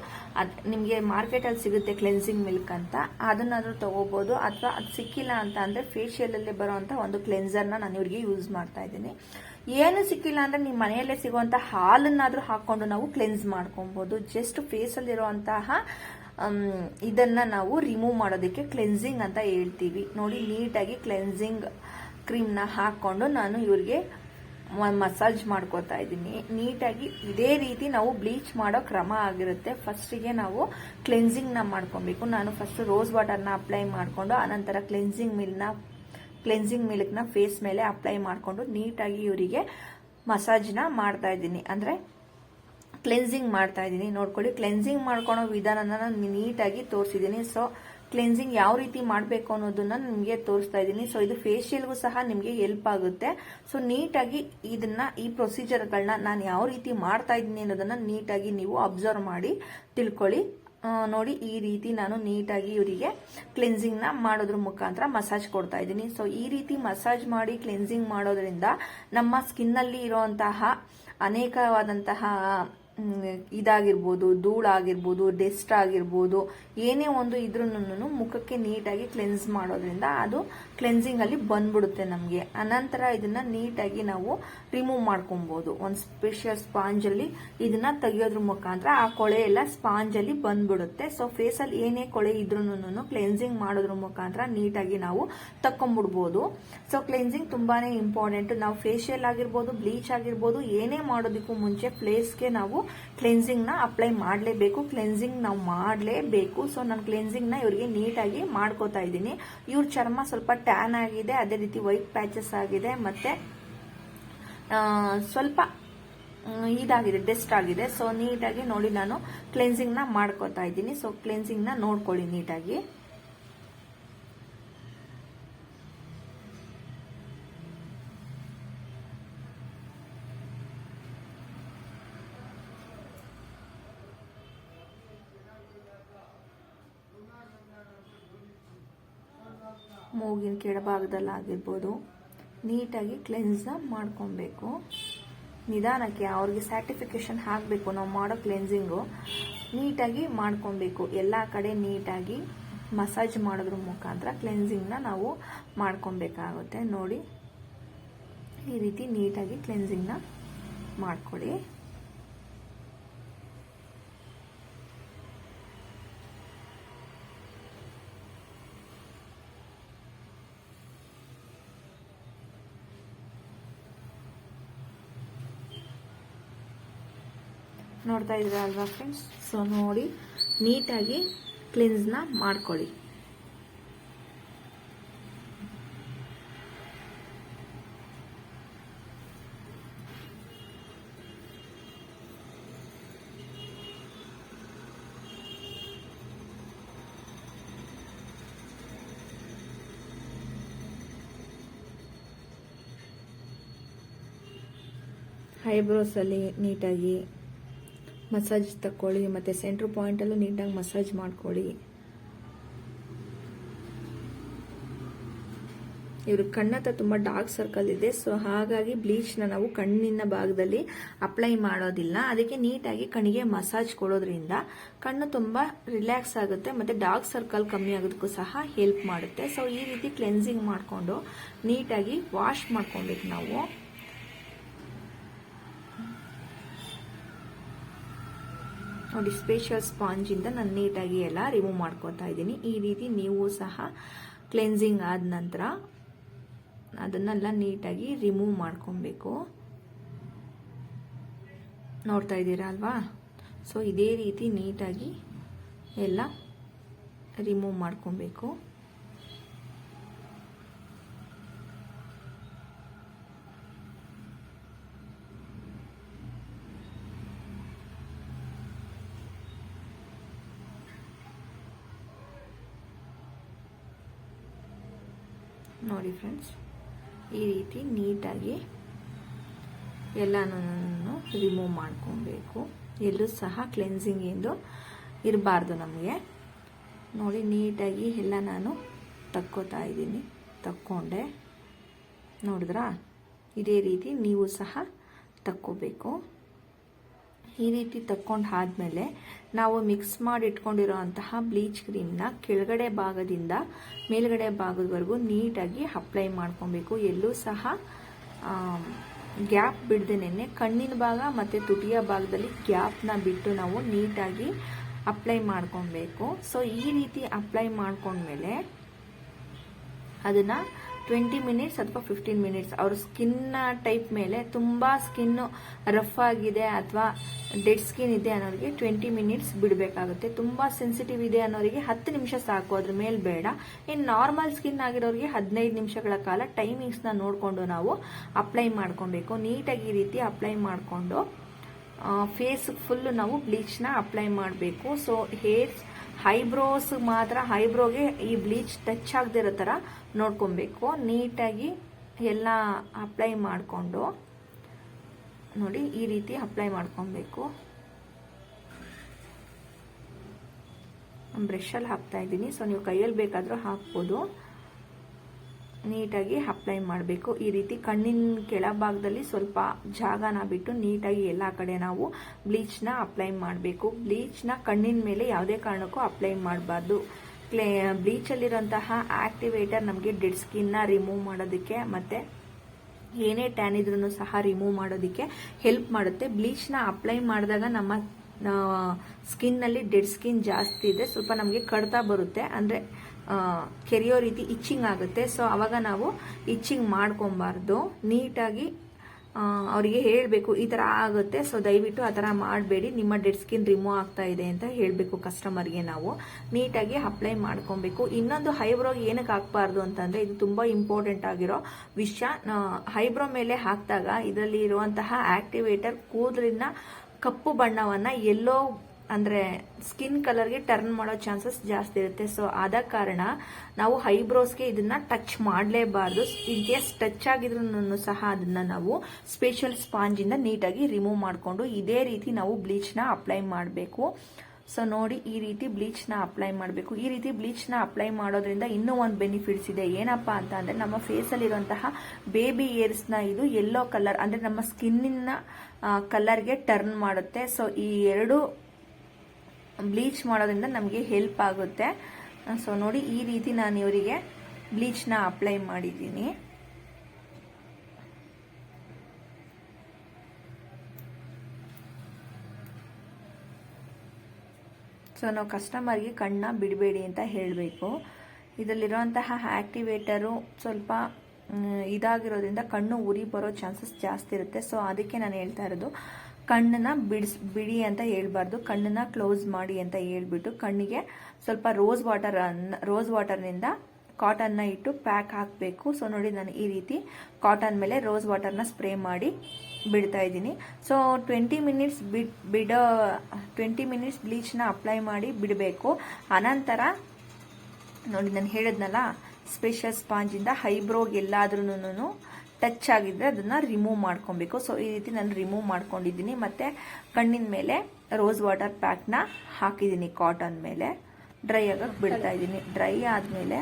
ಅದು ನಿಮಗೆ ಮಾರ್ಕೆಟಲ್ಲಿ ಸಿಗುತ್ತೆ ಕ್ಲೆನ್ಸಿಂಗ್ ಮಿಲ್ಕ್ ಅಂತ, ಅದನ್ನಾದರೂ ತಗೋಬೋದು, ಅಥವಾ ಅದು ಸಿಕ್ಕಿಲ್ಲ ಅಂತ ಅಂದರೆ ಫೇಶಿಯಲಲ್ಲಿ ಬರೋವಂಥ ಒಂದು ಕ್ಲೆನ್ಸರ್ನ ನಾನು ಇವ್ರಿಗೆ ಯೂಸ್ ಮಾಡ್ತಾ ಇದ್ದೀನಿ. ಏನು ಸಿಕ್ಕಿಲ್ಲ ಅಂದ್ರೆ ನಿಮ್ಮ ಮನೆಯಲ್ಲೇ ಸಿಗುವಂಥ ಹಾಲನ್ನಾದ್ರೂ ಹಾಕೊಂಡು ನಾವು ಕ್ಲೆನ್ಸ್ ಮಾಡ್ಕೊಬೋದು. ಜಸ್ಟ್ ಫೇಸಲ್ಲಿರುವಂತಹ ಇದನ್ನ ನಾವು ರಿಮೂವ್ ಮಾಡೋದಕ್ಕೆ ಕ್ಲೆನ್ಸಿಂಗ್ ಅಂತ ಹೇಳ್ತೀವಿ. ನೋಡಿ, ನೀಟಾಗಿ ಕ್ಲೆನ್ಸಿಂಗ್ ಕ್ರೀಮ್ನ ಹಾಕೊಂಡು ನಾನು ಇವ್ರಿಗೆ ಮಸಾಜ್ ಮಾಡ್ಕೋತಾ ಇದ್ದೀನಿ. ನೀಟಾಗಿ ಇದೇ ರೀತಿ ನಾವು ಬ್ಲೀಚ್ ಮಾಡೋ ಕ್ರಮ ಆಗಿರುತ್ತೆ. ಫಸ್ಟಿಗೆ ನಾವು ಕ್ಲೆನ್ಸಿಂಗ್ನ ಮಾಡ್ಕೊಬೇಕು. ನಾನು ಫಸ್ಟ್ ರೋಸ್ ವಾಟರ್ನ ಅಪ್ಲೈ ಮಾಡಿಕೊಂಡು ಆನಂತರ ಕ್ಲೆನ್ಸಿಂಗ್ ಮಿಲ್ನ ಕ್ಲೆನ್ಸಿಂಗ್ ಮಿಲ್ಕ್ನ ಫೇಸ್ ಮೇಲೆ ಅಪ್ಲೈ ಮಾಡಿಕೊಂಡು ನೀಟಾಗಿ ಇವರಿಗೆ ಮಸಾಜ್ನ ಮಾಡ್ತಾ ಇದ್ದೀನಿ. ಅಂದರೆ ಕ್ಲೆನ್ಸಿಂಗ್ ಮಾಡ್ತಾ ಇದ್ದೀನಿ. ನೋಡ್ಕೊಳ್ಳಿ ಕ್ಲೆನ್ಸಿಂಗ್ ಮಾಡ್ಕೊಳ್ಳೋ ವಿಧಾನನ ನಾನು ನೀಟಾಗಿ ತೋರಿಸಿದ್ದೀನಿ. ಸೊ ಕ್ಲೆನ್ಸಿಂಗ್ ಯಾವ ರೀತಿ ಮಾಡಬೇಕು ಅನ್ನೋದನ್ನ ನಿಮಗೆ ತೋರಿಸ್ತಾ ಇದ್ದೀನಿ. ಸೊ ಇದು ಫೇಶಿಯಲ್ಗೂ ಸಹ ನಿಮಗೆ ಹೆಲ್ಪ್ ಆಗುತ್ತೆ. ಸೊ ನೀಟಾಗಿ ಇದನ್ನ, ಈ ಪ್ರೊಸೀಜರ್ಗಳನ್ನ ನಾನು ಯಾವ ರೀತಿ ಮಾಡ್ತಾ ಇದ್ದೀನಿ ಅನ್ನೋದನ್ನ ನೀಟಾಗಿ ನೀವು ಅಬ್ಸರ್ವ್ ಮಾಡಿ ತಿಳ್ಕೊಳ್ಳಿ. ನೋಡಿ ಈ ರೀತಿ ನಾನು ನೀಟಾಗಿ ಇವರಿಗೆ ಕ್ಲೆನ್ಸಿಂಗ್ನ ಮಾಡೋದ್ರ ಮುಖಾಂತರ ಮಸಾಜ್ ಕೊಡ್ತಾ ಇದ್ದೀನಿ. ಸೊ ಈ ರೀತಿ ಮಸಾಜ್ ಮಾಡಿ ಕ್ಲೆನ್ಸಿಂಗ್ ಮಾಡೋದ್ರಿಂದ ನಮ್ಮ ಸ್ಕಿನ್ನಲ್ಲಿ ಇರುವಂತಹ ಅನೇಕವಾದಂತಹ ಇದಾಗಿರ್ಬೋದು, ಧೂಳಾಗಿರ್ಬೋದು ಡೆಸ್ಟ್ ಆಗಿರ್ಬೋದು, ಏನೇ ಒಂದು ಇದ್ರೂ ಮುಖಕ್ಕೆ ನೀಟಾಗಿ ಕ್ಲೆನ್ಸ್ ಮಾಡೋದ್ರಿಂದ ಅದು ಕ್ಲೆನ್ಸಿಂಗ್ ಅಲ್ಲಿ ಬಂದ್ಬಿಡುತ್ತೆ ನಮಗೆ. ಅನಂತರ ಇದನ್ನ ನೀಟಾಗಿ ನಾವು ರಿಮೂವ್ ಮಾಡ್ಕೊಬಹುದು ಒಂದು ಸ್ಪೆಷಲ್ ಸ್ಪಾಂಜ್ ಅಲ್ಲಿ ಇದನ್ನ ತೆಗಿಯೋದ್ರ ಮುಖಾಂತರ ಆ ಕೊಳೆ ಎಲ್ಲ ಸ್ಪಾಂಜ್ ಅಲ್ಲಿ ಬಂದ್ಬಿಡುತ್ತೆ. ಸೊ ಫೇಸ್ ಅಲ್ಲಿ ಏನೇ ಕೊಳೆ ಇದ್ರೂನು ಕ್ಲೆನ್ಸಿಂಗ್ ಮಾಡೋದ್ರ ಮುಖಾಂತರ ನೀಟಾಗಿ ನಾವು ತಕ್ಕೊಂಬಿಡ್ಬೋದು. ಸೊ ಕ್ಲೆನ್ಸಿಂಗ್ ತುಂಬಾನೇ ಇಂಪಾರ್ಟೆಂಟ್ ನಾವು ಫೇಶಿಯಲ್ ಆಗಿರ್ಬೋದು ಬ್ಲೀಚ್ ಆಗಿರ್ಬೋದು, ಏನೇ ಮಾಡೋದಕ್ಕೂ ಮುಂಚೆ ಪ್ಲೇಸ್ಗೆ ನಾವು ಕ್ಲೆನ್ಸಿಂಗ್ನ ಅಪ್ಲೈ ಮಾಡಲೇಬೇಕು. ಕ್ಲೆನ್ಸಿಂಗ್ ನಾವು ಮಾಡಲೇಬೇಕು. ಸೊ ನಾನು ಕ್ಲೆನ್ಸಿಂಗ್ನ ಇವರಿಗೆ ನೀಟಾಗಿ ಮಾಡ್ಕೋತಾ ಇದ್ದೀನಿ. ಇವ್ರ ಚರ್ಮ ಸ್ವಲ್ಪ ಟ್ಯಾನ್ ಆಗಿದೆ, ಅದೇ ರೀತಿ ವೈಟ್ ಪ್ಯಾಚಸ್ ಆಗಿದೆ, ಮತ್ತೆ ಸ್ವಲ್ಪ ಇದಾಗಿದೆ ಡೆಸ್ಟ್ ಆಗಿದೆ. ಸೊ ನೀಟಾಗಿ ನೋಡಿ ನಾನು ಕ್ಲೆನ್ಸಿಂಗ್ನ ಮಾಡ್ಕೋತಾ ಇದ್ದೀನಿ. ಸೊ ಕ್ಲೆನ್ಸಿಂಗ್ನ ನೋಡ್ಕೊಳ್ಳಿ ನೀಟಾಗಿ. ಮೂಗಿನ ಕೆಳಭಾಗದಲ್ಲಾಗಿರ್ಬೋದು ನೀಟಾಗಿ ಕ್ಲೆನ್ಸ್ನ ಮಾಡ್ಕೊಬೇಕು. ನಿಧಾನಕ್ಕೆ ಅವ್ರಿಗೆ ಸ್ಯಾಟಿಫಿಕೇಶನ್ ಹಾಕಬೇಕು, ನಾವು ಮಾಡೋ ಕ್ಲೆನ್ಸಿಂಗು ನೀಟಾಗಿ ಮಾಡ್ಕೊಬೇಕು. ಎಲ್ಲ ಕಡೆ ನೀಟಾಗಿ ಮಸಾಜ್ ಮಾಡೋದ್ರ ಮುಖಾಂತರ ಕ್ಲೆನ್ಸಿಂಗ್ನ ನಾವು ಮಾಡ್ಕೊಬೇಕಾಗುತ್ತೆ. ನೋಡಿ, ಈ ರೀತಿ ನೀಟಾಗಿ ಕ್ಲೆನ್ಸಿಂಗ್ನ ಮಾಡ್ಕೊಳ್ಳಿ ನೋಡ್ತಾ ಇದ್ದೀರಾ ಅಲ್ವಾ ಫ್ರೆಂಡ್ಸ್ ಸೊ ನೋಡಿ ನೀಟಾಗಿ ಕ್ಲಿನ್ಸ್ನ ಮಾಡ್ಕೊಳ್ಳಿ. ಐಬ್ರೋಸಲ್ಲಿ ನೀಟಾಗಿ ಮಸಾಜ್ ತಕ್ಕೊಳ್ಳಿ, ಮತ್ತು ಸೆಂಟ್ರ್ ಪಾಯಿಂಟಲ್ಲೂ ನೀಟಾಗಿ ಮಸಾಜ್ ಮಾಡ್ಕೊಳ್ಳಿ. ಇವ್ರ ಕಣ್ಣತ್ರ ತುಂಬ ಡಾರ್ಕ್ ಸರ್ಕಲ್ ಇದೆ ಸೊ ಹಾಗಾಗಿ ಬ್ಲೀಚ್ನ ನಾವು ಕಣ್ಣಿನ ಭಾಗದಲ್ಲಿ ಅಪ್ಲೈ ಮಾಡೋದಿಲ್ಲ. ಅದಕ್ಕೆ ನೀಟಾಗಿ ಕಣ್ಣಿಗೆ ಮಸಾಜ್ ಕೊಡೋದ್ರಿಂದ ಕಣ್ಣು ತುಂಬ ರಿಲ್ಯಾಕ್ಸ್ ಆಗುತ್ತೆ, ಮತ್ತು ಡಾರ್ಕ್ ಸರ್ಕಲ್ ಕಮ್ಮಿ ಆಗೋದಕ್ಕೂ ಸಹ ಹೆಲ್ಪ್ ಮಾಡುತ್ತೆ. ಸೊ ಈ ರೀತಿ ಕ್ಲೆನ್ಸಿಂಗ್ ಮಾಡಿಕೊಂಡು ನೀಟಾಗಿ ವಾಶ್ ಮಾಡ್ಕೊಬೇಕು ನಾವು. ನೋಡಿ ಸ್ಪೆಷಲ್ ಸ್ಪಾಂಜಿಂದ ನಾನು ನೀಟಾಗಿ ಎಲ್ಲ ರಿಮೂವ್ ಮಾಡ್ಕೊತಾ ಇದ್ದೀನಿ. ಈ ರೀತಿ ನೀವು ಸಹ ಕ್ಲೆನ್ಸಿಂಗ್ ಆದ ನಂತರ ಅದನ್ನೆಲ್ಲ ನೀಟಾಗಿ ರಿಮೂವ್ ಮಾಡ್ಕೊಬೇಕು. ನೋಡ್ತಾ ಇದ್ದೀರಾ ಅಲ್ವಾ? ಸೊ ಇದೇ ರೀತಿ ನೀಟಾಗಿ ಎಲ್ಲ ರಿಮೂವ್ ಮಾಡ್ಕೊಬೇಕು. ನೋಡಿ ಫ್ರೆಂಡ್ಸ್ ಈ ರೀತಿ ನೀಟಾಗಿ ಎಲ್ಲನೂ ರಿಮೂವ್ ಮಾಡ್ಕೊಬೇಕು. ಎಲ್ಲೂ ಸಹ ಕ್ಲೆನ್ಸಿಂಗ್ ಎಂದು ಇರಬಾರ್ದು ನಮಗೆ. ನೋಡಿ, ನೀಟಾಗಿ ಎಲ್ಲ ನಾನು ತಕ್ಕೋತಾ ಇದ್ದೀನಿ. ತಕ್ಕೊಂಡೆ. ನೋಡಿದ್ರಾ? ಇದೇ ರೀತಿ ನೀವು ಸಹ ತಕ್ಕೋಬೇಕು. ಈ ರೀತಿ ತಕ್ಕೊಂಡು ಆದಮೇಲೆ ನಾವು ಮಿಕ್ಸ್ ಮಾಡಿ ಇಟ್ಕೊಂಡಿರೋ ಅಂತಹ ಬ್ಲೀಚ್ ಕ್ರೀಮ್ನ ಕೆಳಗಡೆ ಭಾಗದಿಂದ ಮೇಲ್ಗಡೆ ಭಾಗದವರೆಗೂ ನೀಟಾಗಿ ಅಪ್ಲೈ ಮಾಡ್ಕೊಬೇಕು. ಎಲ್ಲೂ ಸಹ ಗ್ಯಾಪ್ ಬಿಡ್ದೇನೆ ಕಣ್ಣಿನ ಭಾಗ ಮತ್ತು ತುಟಿಯ ಭಾಗದಲ್ಲಿ ಗ್ಯಾಪ್ನ ಬಿಟ್ಟು ನಾವು ನೀಟಾಗಿ ಅಪ್ಲೈ ಮಾಡ್ಕೊಬೇಕು. ಸೊ ಈ ರೀತಿ ಅಪ್ಲೈ ಮಾಡ್ಕೊಂಡ್ಮೇಲೆ ಅದನ್ನು ಟ್ವೆಂಟಿ ಮಿನಿಟ್ಸ್ ಅಥವಾ ಫಿಫ್ಟೀನ್ ಮಿನಿಟ್ಸ್ ಅವ್ರ ಸ್ಕಿನ್ನ ಟೈಪ್ ಮೇಲೆ ತುಂಬ ಸ್ಕಿನ್ನು ರಫ್ ಆಗಿದೆ ಅಥವಾ ಡೆಡ್ ಸ್ಕಿನ್ ಇದೆ ಅನ್ನೋರಿಗೆ ಟ್ವೆಂಟಿ ಮಿನಿಟ್ಸ್ ಬಿಡಬೇಕಾಗುತ್ತೆ. ತುಂಬ ಸೆನ್ಸಿಟಿವ್ ಇದೆ ಅನ್ನೋರಿಗೆ ಹತ್ತು ನಿಮಿಷ ಸಾಕು, ಅದ್ರ ಮೇಲೆ ಬೇಡ. ಇನ್ನು ನಾರ್ಮಲ್ ಸ್ಕಿನ್ ಆಗಿರೋರಿಗೆ ಹದಿನೈದು ನಿಮಿಷಗಳ ಕಾಲ ಟೈಮಿಂಗ್ಸ್ನ ನೋಡಿಕೊಂಡು ನಾವು ಅಪ್ಲೈ ಮಾಡ್ಕೊಬೇಕು. ನೀಟಾಗಿ ಈ ರೀತಿ ಅಪ್ಲೈ ಮಾಡಿಕೊಂಡು ಫೇಸ್ ಫುಲ್ ನಾವು ಬ್ಲೀಚ್ನ ಅಪ್ಲೈ ಮಾಡಬೇಕು. ಸೊ ಹೇರ್ಸ್ ಹೈಬ್ರೋಸ್ ಮಾತ್ರ, ಹೈಬ್ರೋಗೆ ಈ ಬ್ಲೀಚ್ ಟಚ್ ಆಗದಿರೋ ಥರ ನೋಡ್ಕೊಬೇಕು. ನೀಟಾಗಿ ಎಲ್ಲ ಅಪ್ಲೈ ಮಾಡಿಕೊಂಡು, ನೋಡಿ, ಈ ರೀತಿ ಅಪ್ಲೈ ಮಾಡ್ಕೊಬೇಕು. ಬ್ರಷಲ್ಲಿ ಹಾಕ್ತಾ ಇದ್ದೀನಿ. ಸೊ ನೀವು ಕೈಯಲ್ಲಿ ಬೇಕಾದರೂ ಹಾಕ್ಬೋದು. ನೀಟಾಗಿ ಅಪ್ಲೈ ಮಾಡಬೇಕು. ಈ ರೀತಿ ಕಣ್ಣಿನ ಕೆಳಭಾಗದಲ್ಲಿ ಸ್ವಲ್ಪ ಜಾಗನ ಬಿಟ್ಟು ನೀಟಾಗಿ ಎಲ್ಲ ಕಡೆ ನಾವು ಬ್ಲೀಚ್ನ ಅಪ್ಲೈ ಮಾಡಬೇಕು. ಬ್ಲೀಚ್ನ ಕಣ್ಣಿನ ಮೇಲೆ ಯಾವುದೇ ಕಾರಣಕ್ಕೂ ಅಪ್ಲೈ ಮಾಡಬಾರ್ದು. ಕ್ಲೇ, ಬ್ಲೀಚಲ್ಲಿರುವಂತಹ ಆಕ್ಟಿವೇಟರ್ ನಮಗೆ ಡೆಡ್ ಸ್ಕಿನ್ನ ರಿಮೂವ್ ಮಾಡೋದಕ್ಕೆ ಮತ್ತು ಏನೇ ಟ್ಯಾನ್ ಇದ್ರೂ ಸಹ ರಿಮೂವ್ ಮಾಡೋದಕ್ಕೆ ಹೆಲ್ಪ್ ಮಾಡುತ್ತೆ. ಬ್ಲೀಚ್ನ ಅಪ್ಲೈ ಮಾಡಿದಾಗ ನಮ್ಮ ಸ್ಕಿನ್ನಲ್ಲಿ ಡೆಡ್ ಸ್ಕಿನ್ ಜಾಸ್ತಿ ಇದೆ. ಸ್ವಲ್ಪ ನಮಗೆ ಕಡ್ತಾ ಬರುತ್ತೆ. ಅಂದರೆ ಕೆರೆಯೋ ರೀತಿ ಇಚ್ಚಿಂಗ್ ಆಗುತ್ತೆ. ಸೊ ಅವಾಗ ನಾವು ಇಚ್ಚಿಂಗ್ ಮಾಡ್ಕೊಬಾರ್ದು ನೀಟಾಗಿ ಅವರಿಗೆ ಹೇಳಬೇಕು, ಈ ಥರ ಆಗುತ್ತೆ. ಸೊ ದಯವಿಟ್ಟು ಆ ಥರ ಮಾಡಬೇಡಿ. ನಿಮ್ಮ ಡೆಡ್ ಸ್ಕಿನ್ ರಿಮೂವ್ ಆಗ್ತಾ ಇದೆ ಅಂತ ಹೇಳಬೇಕು ಕಸ್ಟಮರ್ಗೆ ನಾವು. ನೀಟಾಗಿ ಅಪ್ಲೈ ಮಾಡ್ಕೊಬೇಕು ಇನ್ನೊಂದು ಹೈಬ್ರೋಗೆ ಏನಕ್ಕೆ ಹಾಕ್ಬಾರ್ದು ಅಂತಂದರೆ, ಇದು ತುಂಬ ಇಂಪಾರ್ಟೆಂಟ್ ಆಗಿರೋ ವಿಷಯ. ಹೈಬ್ರೋ ಮೇಲೆ ಹಾಕಿದಾಗ, ಇದರಲ್ಲಿ ಇರುವಂತಹ ಆಕ್ಟಿವೇಟರ್ ಕೂದಲಿನ ಕಪ್ಪು ಬಣ್ಣವನ್ನು ಎಲ್ಲೋ ಅಂದರೆ ಸ್ಕಿನ್ ಕಲರ್ಗೆ ಟರ್ನ್ ಮಾಡೋ ಚಾನ್ಸಸ್ ಜಾಸ್ತಿ ಇರುತ್ತೆ. ಸೊ ಆದ ಕಾರಣ ನಾವು ಹೈಬ್ರೋಸ್ಗೆ ಇದನ್ನ ಟಚ್ ಮಾಡಲೇಬಾರ್ದು. ಇನ್ ಕೇಸ್ ಟಚ್ ಆಗಿದ್ರು ಸಹ ಅದನ್ನ ನಾವು ಸ್ಪೆಷಲ್ ಸ್ಪಾಂಜಿಂದ ನೀಟಾಗಿ ರಿಮೂವ್ ಮಾಡಿಕೊಂಡು ಇದೇ ರೀತಿ ನಾವು ಬ್ಲೀಚ್ನ ಅಪ್ಲೈ ಮಾಡಬೇಕು. ಸೊ ನೋಡಿ ಈ ರೀತಿ ಬ್ಲೀಚ್ನ ಅಪ್ಲೈ ಮಾಡಬೇಕು. ಈ ರೀತಿ ಬ್ಲೀಚ್ನ ಅಪ್ಲೈ ಮಾಡೋದ್ರಿಂದ ಇನ್ನೂ ಒಂದು ಬೆನಿಫಿಟ್ಸ್ ಇದೆ. ಏನಪ್ಪಾ ಅಂತ ಅಂದರೆ ನಮ್ಮ ಫೇಸಲ್ಲಿರುವಂತಹ ಬೇಬಿ ಏರ್ಸ್ನ ಇದು ಯೆಲ್ಲೋ ಕಲರ್ ಅಂದರೆ ನಮ್ಮ ಸ್ಕಿನ್ನಿನ ಕಲರ್ಗೆ ಟರ್ನ್ ಮಾಡುತ್ತೆ. ಸೊ ಈ ಎರಡು ಬ್ಲೀಚ್ ಮಾಡೋದ್ರಿಂದ ನಮಗೆ ಹೆಲ್ಪ್ ಆಗುತ್ತೆ. ಸೊ ನೋಡಿ, ಈ ರೀತಿ ನಾನು ಇವರಿಗೆ ಬ್ಲೀಚ್ನ ಅಪ್ಲೈ ಮಾಡಿದ್ದೀನಿ. ಸೊ ನಾವು ಕಸ್ಟಮರ್ಗೆ ಕಣ್ಣ ಬಿಡಬೇಡಿ ಅಂತ ಹೇಳಬೇಕು. ಇದರಲ್ಲಿರುವಂತಹ ಆ್ಯಕ್ಟಿವೇಟರು ಸ್ವಲ್ಪ ಇದಾಗಿರೋದ್ರಿಂದ ಕಣ್ಣು ಉರಿ ಬರೋ ಚಾನ್ಸಸ್ ಜಾಸ್ತಿ ಇರುತ್ತೆ. ಸೊ ಅದಕ್ಕೆ ನಾನು ಹೇಳ್ತಾ ಇರೋದು ಕಣ್ಣನ್ನ ಬಿಡಿಸ್, ಬಿಡಿ ಅಂತ ಹೇಳ್ಬಾರ್ದು. ಕಣ್ಣನ್ನ ಕ್ಲೋಸ್ ಮಾಡಿ ಅಂತ ಹೇಳ್ಬಿಟ್ಟು ಕಣ್ಣಿಗೆ ಸ್ವಲ್ಪ ರೋಸ್ ವಾಟರ್ ರೋಸ್ ವಾಟರ್ನಿಂದ ಕಾಟನ್ನ ಇಟ್ಟು ಪ್ಯಾಕ್ ಹಾಕಬೇಕು. ಸೊ ನೋಡಿ ನಾನು ಈ ರೀತಿ ಕಾಟನ್ ಮೇಲೆ ರೋಸ್ ವಾಟರ್ನ ಸ್ಪ್ರೇ ಮಾಡಿ ಬಿಡ್ತಾ ಇದ್ದೀನಿ. ಸೊ ಟ್ವೆಂಟಿ ಮಿನಿಟ್ಸ್ ಬಿಡ್, ಬಿಡೋ ಟ್ವೆಂಟಿ ಮಿನಿಟ್ಸ್ ಬ್ಲೀಚ್ನ ಅಪ್ಲೈ ಮಾಡಿ ಬಿಡಬೇಕು. ಅನಂತರ, ನೋಡಿ ನಾನು ಹೇಳಿದ್ನಲ್ಲ ಸ್ಪೆಷಲ್ ಸ್ಪಾಂಜಿಂದ ಹೈಬ್ರೋಗೆ ಎಲ್ಲಾದ್ರೂ ಟಚ್ ಆಗಿದ್ರೆ ಅದನ್ನ ರಿಮೂವ್ ಮಾಡ್ಕೊಬೇಕು. ಸೊ ಈ ರೀತಿ ನಾನು ರಿಮೂವ್ ಮಾಡ್ಕೊಂಡಿದ್ದೀನಿ. ಮತ್ತೆ ಕಣ್ಣಿನ ಮೇಲೆ ರೋಸ್ ವಾಟರ್ ಪ್ಯಾಕ್ನ ಹಾಕಿದ್ದೀನಿ ಕಾಟನ್ ಮೇಲೆ. ಡ್ರೈ ಆಗೋಕೆ ಬಿಡ್ತಾ ಇದ್ದೀನಿ. ಡ್ರೈ ಆದಮೇಲೆ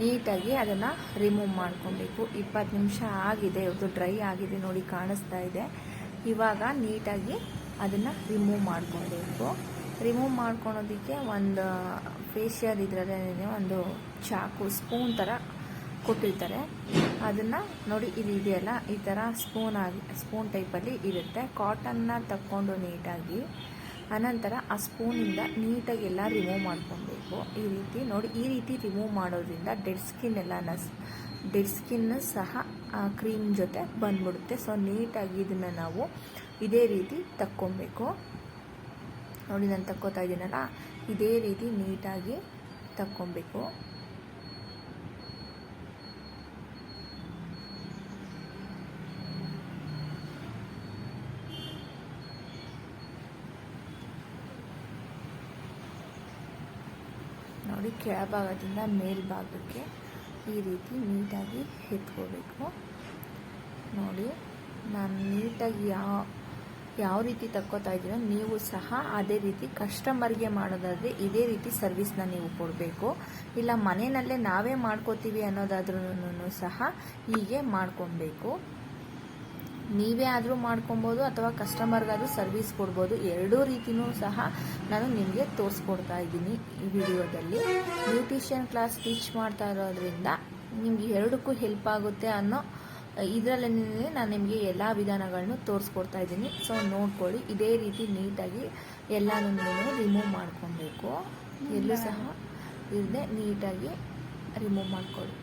ನೀಟಾಗಿ ಅದನ್ನು ರಿಮೂವ್ ಮಾಡ್ಕೊಬೇಕು. ಇಪ್ಪತ್ತು ನಿಮಿಷ ಆಗಿದೆ. ಇವತ್ತು ಡ್ರೈ ಆಗಿದೆ ನೋಡಿ ಕಾಣಿಸ್ತಾ ಇದೆ. ಇವಾಗ ನೀಟಾಗಿ ಅದನ್ನು ರಿಮೂವ್ ಮಾಡ್ಕೊಬೇಕು. ರಿಮೂವ್ ಮಾಡ್ಕೊಳೋದಕ್ಕೆ ಒಂದು ಫೇಶಿಯಲ್ ಇದರಲ್ಲೇ ಒಂದು ಚಾಕು ಸ್ಪೂನ್ ಥರ ಕೊಟ್ಟಿರ್ತಾರೆ. ಅದನ್ನು ನೋಡಿ, ಇದು ಇದೆಯಲ್ಲ? ಈ ಥರ ಸ್ಪೂನ್ ಆಗಿ ಸ್ಪೂನ್ ಟೈಪಲ್ಲಿ ಇರುತ್ತೆ. ಕಾಟನ್ನ ತಕ್ಕೊಂಡು ನೀಟಾಗಿ, ಅನಂತರ ಆ ಸ್ಪೂನಿಂದ ನೀಟಾಗಿ ಎಲ್ಲ ರಿಮೂವ್ ಮಾಡ್ಕೊಬೇಕು. ಈ ರೀತಿ ನೋಡಿ, ಈ ರೀತಿ ರಿಮೂವ್ ಮಾಡೋದ್ರಿಂದ ಡೆಡ್ ಸ್ಕಿನ್ ಎಲ್ಲ ಡೆಡ್ ಸ್ಕಿನ್ ಸಹ ಕ್ರೀಮ್ ಜೊತೆ ಬಂದ್ಬಿಡುತ್ತೆ. ಸೊ ನೀಟಾಗಿ ಇದನ್ನು ನಾವು ಇದೇ ರೀತಿ ತಕ್ಕೊಬೇಕು. ನೋಡಿ, ನಾನು ತಕ್ಕೋತಾ ಇದ್ದೀನಲ್ಲ? ಇದೇ ರೀತಿ ನೀಟಾಗಿ ತಕ್ಕೊಬೇಕು ನೋಡಿ ಕೆಳಭಾಗದಿಂದ ಮೇಲ್ಭಾಗಕ್ಕೆ ಈ ರೀತಿ ನೀಟಾಗಿ ಎತ್ಕೋಬೇಕು. ನೋಡಿ, ನಾನು ನೀಟಾಗಿ ಯಾವ ಯಾವ ರೀತಿ ತಕ್ಕೋತಾ ಇದ್ದೀರೋ ನೀವು ಸಹ ಅದೇ ರೀತಿ ಕಸ್ಟಮರ್ಗೆ ಮಾಡೋದಾದರೆ ಇದೇ ರೀತಿ ಸರ್ವಿಸ್ನ ನೀವು ಕೊಡಬೇಕು. ಇಲ್ಲ, ಮನೆಯಲ್ಲೇ ನಾವೇ ಮಾಡ್ಕೋತೀವಿ ಅನ್ನೋದಾದ್ರೂ ಸಹ ಹೀಗೆ ಮಾಡ್ಕೊಬೇಕು. ನೀವೇ ಆದರೂ ಮಾಡ್ಕೊಬೋದು ಅಥವಾ ಕಸ್ಟಮರ್ಗಾದರೂ ಸರ್ವಿಸ್ ಕೊಡ್ಬೋದು. ಎರಡೂ ರೀತಿಯೂ ಸಹ ನಾನು ನಿಮಗೆ ತೋರಿಸ್ಕೊಡ್ತಾ ಇದ್ದೀನಿ ಈ ವಿಡಿಯೋದಲ್ಲಿ. ಬ್ಯೂಟಿಷಿಯನ್ ಕ್ಲಾಸ್ ಟೀಚ್ ಮಾಡ್ತಾ ಇರೋದ್ರಿಂದ ನಿಮಗೆ ಎರಡಕ್ಕೂ ಹೆಲ್ಪ್ ಆಗುತ್ತೆ ಅನ್ನೋ ಇದರಲ್ಲೇ ನಾನು ನಿಮಗೆ ಎಲ್ಲ ವಿಧಾನಗಳನ್ನು ತೋರಿಸ್ಕೊಡ್ತಾ ಇದ್ದೀನಿ. ಸೊ ನೋಡ್ಕೊಳ್ಳಿ. ಇದೇ ರೀತಿ ನೀಟಾಗಿ ಎಲ್ಲನೂ ರಿಮೂವ್ ಮಾಡ್ಕೊಬೇಕು. ಎಲ್ಲೂ ಸಹ ಇಲ್ಲದೆ ನೀಟಾಗಿ ರಿಮೂವ್ ಮಾಡ್ಕೊಳ್ಳಿ.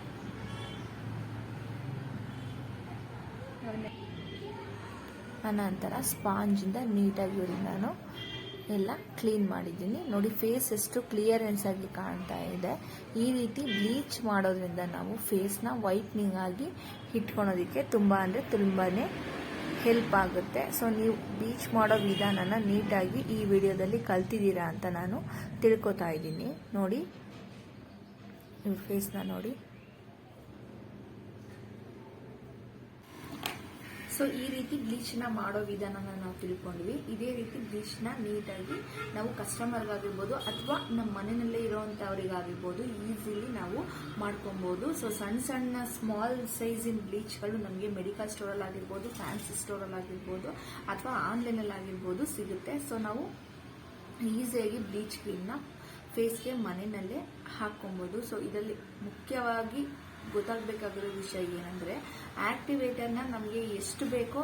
ಅನಂತರ ಸ್ಪಾಂಜಿಂದ ನೀಟಾಗಿ ನಾನು ಎಲ್ಲ ಕ್ಲೀನ್ ಮಾಡಿದ್ದೀನಿ. ನೋಡಿ ಫೇಸ್ ಎಷ್ಟು ಕ್ಲಿಯರೆನ್ಸ್ ಆಗಿ ಕಾಣ್ತಾ ಇದೆ. ಈ ರೀತಿ ಬ್ಲೀಚ್ ಮಾಡೋದ್ರಿಂದ ನಾವು ಫೇಸ್ನ ವೈಟ್ನಿಂಗ್ ಆಗಿ ಇಟ್ಕೊಳೋದಕ್ಕೆ ತುಂಬ ಅಂದರೆ ತುಂಬಾ ಹೆಲ್ಪ್ ಆಗುತ್ತೆ. ಸೊ ನೀವು ಬ್ಲೀಚ್ ಮಾಡೋ ವಿಧಾನನ ನೀಟಾಗಿ ಈ ವಿಡಿಯೋದಲ್ಲಿ ಕಲ್ತಿದ್ದೀರಾ ಅಂತ ನಾನು ತಿಳ್ಕೊತಾ ಇದ್ದೀನಿ. ನೋಡಿ ನಿಮ್ಮ ಫೇಸ್ನ ನೋಡಿ. ಸೊ ಈ ರೀತಿ ಬ್ಲೀಚ್ನ ಮಾಡೋ ವಿಧಾನನ ನಾವು ತಿಳ್ಕೊಂಡ್ವಿ. ಇದೇ ರೀತಿ ಬ್ಲೀಚ್ನ ನೀಟಾಗಿ ನಾವು ಕಸ್ಟಮರ್ಗಾಗಿರ್ಬೋದು ಅಥವಾ ನಮ್ಮ ಮನೆಯಲ್ಲೇ ಇರೋವಂಥವ್ರಿಗಾಗಿರ್ಬೋದು ಈಸಿಲಿ ನಾವು ಮಾಡ್ಕೊಬೋದು. ಸೊ ಸಣ್ಣ ಸಣ್ಣ ಸ್ಮಾಲ್ ಸೈಜಿನ ಬ್ಲೀಚ್ಗಳು ನಮಗೆ ಮೆಡಿಕಲ್ ಸ್ಟೋರಲ್ಲಿ ಆಗಿರ್ಬೋದು ಫ್ಯಾನ್ಸಿ ಸ್ಟೋರಲ್ಲಿ ಆಗಿರ್ಬೋದು ಅಥವಾ ಆನ್ಲೈನಲ್ಲಿ ಆಗಿರ್ಬೋದು ಸಿಗುತ್ತೆ. ಸೊ ನಾವು ಈಸಿಯಾಗಿ ಬ್ಲೀಚ್ ಕ್ರೀಮ್ನ ಫೇಸ್ಗೆ ಮನೆಯಲ್ಲೇ ಹಾಕ್ಕೊಬೋದು. ಸೊ ಇದರಲ್ಲಿ ಮುಖ್ಯವಾಗಿ ಗೊತ್ತಾಗಬೇಕಾಗಿರೋ ವಿಷಯ ಏನಂದರೆ ಆಕ್ಟಿವೇಟರ್ನ ನಮಗೆ ಎಷ್ಟು ಬೇಕೋ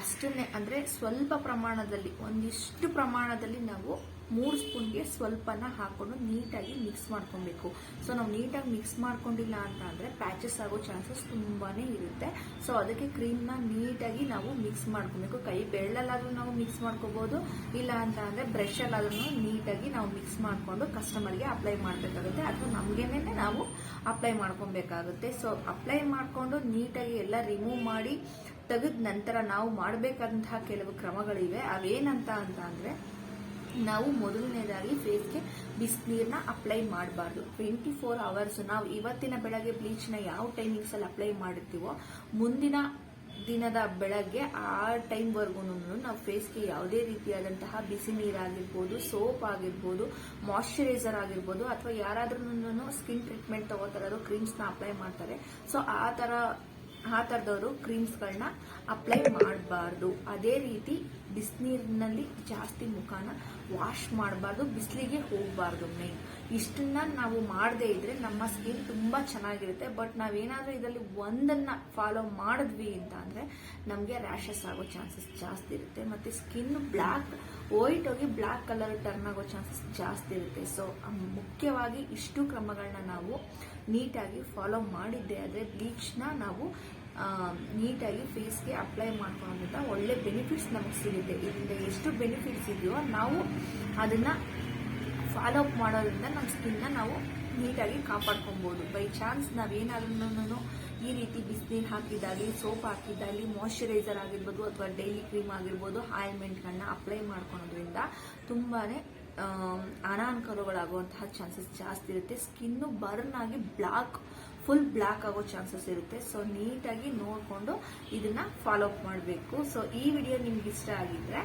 ಅಷ್ಟನ್ನೇ, ಅಂದರೆ ಸ್ವಲ್ಪ ಪ್ರಮಾಣದಲ್ಲಿ, ಒಂದಿಷ್ಟು ಪ್ರಮಾಣದಲ್ಲಿ ನಾವು ಮೂರು ಸ್ಪೂನ್ಗೆ ಸ್ವಲ್ಪನ ಹಾಕೊಂಡು ನೀಟಾಗಿ ಮಿಕ್ಸ್ ಮಾಡ್ಕೊಬೇಕು. ಸೊ ನಾವು ನೀಟಾಗಿ ಮಿಕ್ಸ್ ಮಾಡ್ಕೊಂಡಿಲ್ಲ ಅಂತ ಅಂದರೆ ಪ್ಯಾಚಸ್ ಆಗೋ ಚಾನ್ಸಸ್ ತುಂಬಾ ಇರುತ್ತೆ. ಸೊ ಅದಕ್ಕೆ ಕ್ರೀಮ್ನ ನೀಟಾಗಿ ನಾವು ಮಿಕ್ಸ್ ಮಾಡ್ಕೊಬೇಕು. ಕೈ ಬೆಳ್ಳಲ್ಲಾದ್ರೂ ನಾವು ಮಿಕ್ಸ್ ಮಾಡ್ಕೋಬಹುದು ಇಲ್ಲ ಅಂತ ಅಂದರೆ ಬ್ರಷಲ್ಲಾದ್ರೂ ನೀಟಾಗಿ ನಾವು ಮಿಕ್ಸ್ ಮಾಡಿಕೊಂಡು ಕಸ್ಟಮರ್ಗೆ ಅಪ್ಲೈ ಮಾಡಬೇಕಾಗುತ್ತೆ. ಅಥವಾ ನಮಗೇನೆ ನಾವು ಅಪ್ಲೈ ಮಾಡ್ಕೊಬೇಕಾಗುತ್ತೆ. ಸೊ ಅಪ್ಲೈ ಮಾಡಿಕೊಂಡು ನೀಟಾಗಿ ಎಲ್ಲ ರಿಮೂವ್ ಮಾಡಿ ತೆಗೆದ ನಂತರ ನಾವು ಮಾಡಬೇಕಾದಂತಹ ಕೆಲವು ಕ್ರಮಗಳಿವೆ. ಅವೇನಂತ ಅಂತ ಅಂದರೆ, ನಾವು ಮೊದಲನೇದಾಗಿ ಫೇಸ್ಗೆ ಬಿಸಿನೀರನ್ನ ಅಪ್ಲೈ ಮಾಡಬಾರ್ದು. ಟ್ವೆಂಟಿ ಫೋರ್ ಅವರ್ಸ್ ನಾವು ಇವತ್ತಿನ ಬೆಳಗ್ಗೆ ಬ್ಲೀಚ್ನ ಯಾವ ಟೈಮಿಂಗ್ಸಲ್ಲಿ ಅಪ್ಲೈ ಮಾಡಿರ್ತೀವೋ ಮುಂದಿನ ದಿನದ ಬೆಳಗ್ಗೆ ಆ ಟೈಮ್ವರೆಗೂ ನಾವು ಫೇಸ್ಗೆ ಯಾವುದೇ ರೀತಿಯಾದಂತಹ ಬಿಸಿ ನೀರಾಗಿರ್ಬೋದು, ಸೋಪ್ ಆಗಿರ್ಬೋದು, ಮಾಯಶ್ಚರೈಸರ್ ಆಗಿರ್ಬೋದು ಅಥವಾ ಯಾರಾದ್ರೂ ಸ್ಕಿನ್ ಟ್ರೀಟ್ಮೆಂಟ್ ತಗೋತಾರೋ ಕ್ರೀಮ್ಸ್ನ ಅಪ್ಲೈ ಮಾಡ್ತಾರೆ. ಸೊ, ಆ ಥರ, ಆ ಥರದವರು ಕ್ರೀಮ್ಸ್ಗಳನ್ನ ಅಪ್ಲೈ ಮಾಡಬಾರ್ದು. ಅದೇ ರೀತಿ ಬಿಸಿನೀರಿನಲ್ಲಿ ಜಾಸ್ತಿ ಮುಖಾನ ವಾಶ್ ಮಾಡಬಾರ್ದು, ಬಿಸಿಲಿಗೆ ಹೋಗಬಾರ್ದು ಮೇನ್ ಇಷ್ಟನ್ನ ನಾವು ಮಾಡದೇ ಇದ್ರೆ ನಮ್ಮ ಸ್ಕಿನ್ ತುಂಬಾ ಚೆನ್ನಾಗಿರುತ್ತೆ. ಬಟ್ ನಾವೇನಾದ್ರೂ ಇದರಲ್ಲಿ ಒಂದನ್ನ ಫಾಲೋ ಮಾಡಿದ್ವಿ ಅಂತ ಅಂದ್ರೆ ನಮಗೆ ರ್ಯಾಷಸ್ ಆಗೋ ಚಾನ್ಸಸ್ ಜಾಸ್ತಿ ಇರುತ್ತೆ. ಮತ್ತೆ ಸ್ಕಿನ್ ಬ್ಲ್ಯಾಕ್ ವೈಟ್ ಹೋಗಿ ಬ್ಲ್ಯಾಕ್ ಕಲರ್ ಟರ್ನ್ ಆಗೋ ಚಾನ್ಸಸ್ ಜಾಸ್ತಿ ಇರುತ್ತೆ. ಸೊ ಮುಖ್ಯವಾಗಿ ಇಷ್ಟು ಕ್ರಮಗಳನ್ನ ನಾವು ನೀಟಾಗಿ ಫಾಲೋ ಮಾಡಿದ್ದೆ ಆದರೆ ಬ್ಲೀಚ್ನ ನಾವು ನೀಟಾಗಿ ಫೇಸ್ಗೆ ಅಪ್ಲೈ ಮಾಡ್ಕೊಳ್ಳೋದ್ರಿಂದ ಒಳ್ಳೆ ಬೆನಿಫಿಟ್ಸ್ ನಮಗೆ ಸಿಗುತ್ತೆ. ಇದರಿಂದ ಎಷ್ಟು ಬೆನಿಫಿಟ್ಸ್ ಇದೆಯೋ ನಾವು ಅದನ್ನ ಫಾಲೋ ಅಪ್ ಮಾಡೋದ್ರಿಂದ ನಮ್ಮ ಸ್ಕಿನ್ನ ನಾವು ನೀಟಾಗಿ ಕಾಪಾಡ್ಕೊಬೋದು. ಬೈ ಚಾನ್ಸ್ ನಾವೇನಾದ್ರೂ ಈ ರೀತಿ ಬಿಸಿನೀರು ಹಾಕಿದ್ದಾಗಲಿ ಸೋಪ್ ಹಾಕಿದ್ದಾಗಲಿ ಮಾಯಶ್ಚರೈಸರ್ ಆಗಿರ್ಬೋದು ಅಥವಾ ಡೈಲಿ ಕ್ರೀಮ್ ಆಗಿರ್ಬೋದು ಆಯಿಲ್ಮೆಂಟ್ಗಳನ್ನ ಅಪ್ಲೈ ಮಾಡ್ಕೊಳೋದ್ರಿಂದ ಆಮ್, ಅನಾನುಕೂಲಗಳಾಗುವಂತಹ ಚಾನ್ಸಸ್ ಜಾಸ್ತಿ ಇರುತ್ತೆ. ಸ್ಕಿನ್ನು ಬರ್ನ್ ಆಗಿ ಬ್ಲಾಕ್ ಫುಲ್ ಬ್ಲ್ಯಾಕ್ ಆಗೋ ಚಾನ್ಸಸ್ ಇರುತ್ತೆ. ಸೊ ನೀಟಾಗಿ ನೋಡಿಕೊಂಡು ಇದನ್ನ ಫಾಲೋ ಅಪ್ ಮಾಡಬೇಕು. ಸೊ ಈ ವಿಡಿಯೋ ನಿಮ್ಗೆ ಇಷ್ಟ ಆಗಿದ್ರೆ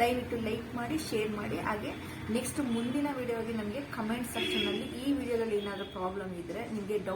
ದಯವಿಟ್ಟು ಲೈಕ್ ಮಾಡಿ ಶೇರ್ ಮಾಡಿ. ಹಾಗೆ ನೆಕ್ಸ್ಟ್ ಮುಂದಿನ ವಿಡಿಯೋಗೆ ನಮಗೆ ಕಮೆಂಟ್ ಸೆಕ್ಷನ್ ಅಲ್ಲಿ ಈ ವಿಡಿಯೋದಲ್ಲಿ ಏನಾದರೂ ಪ್ರಾಬ್ಲಮ್ ಇದ್ರೆ ನಿಮಗೆ ಡೌಟ್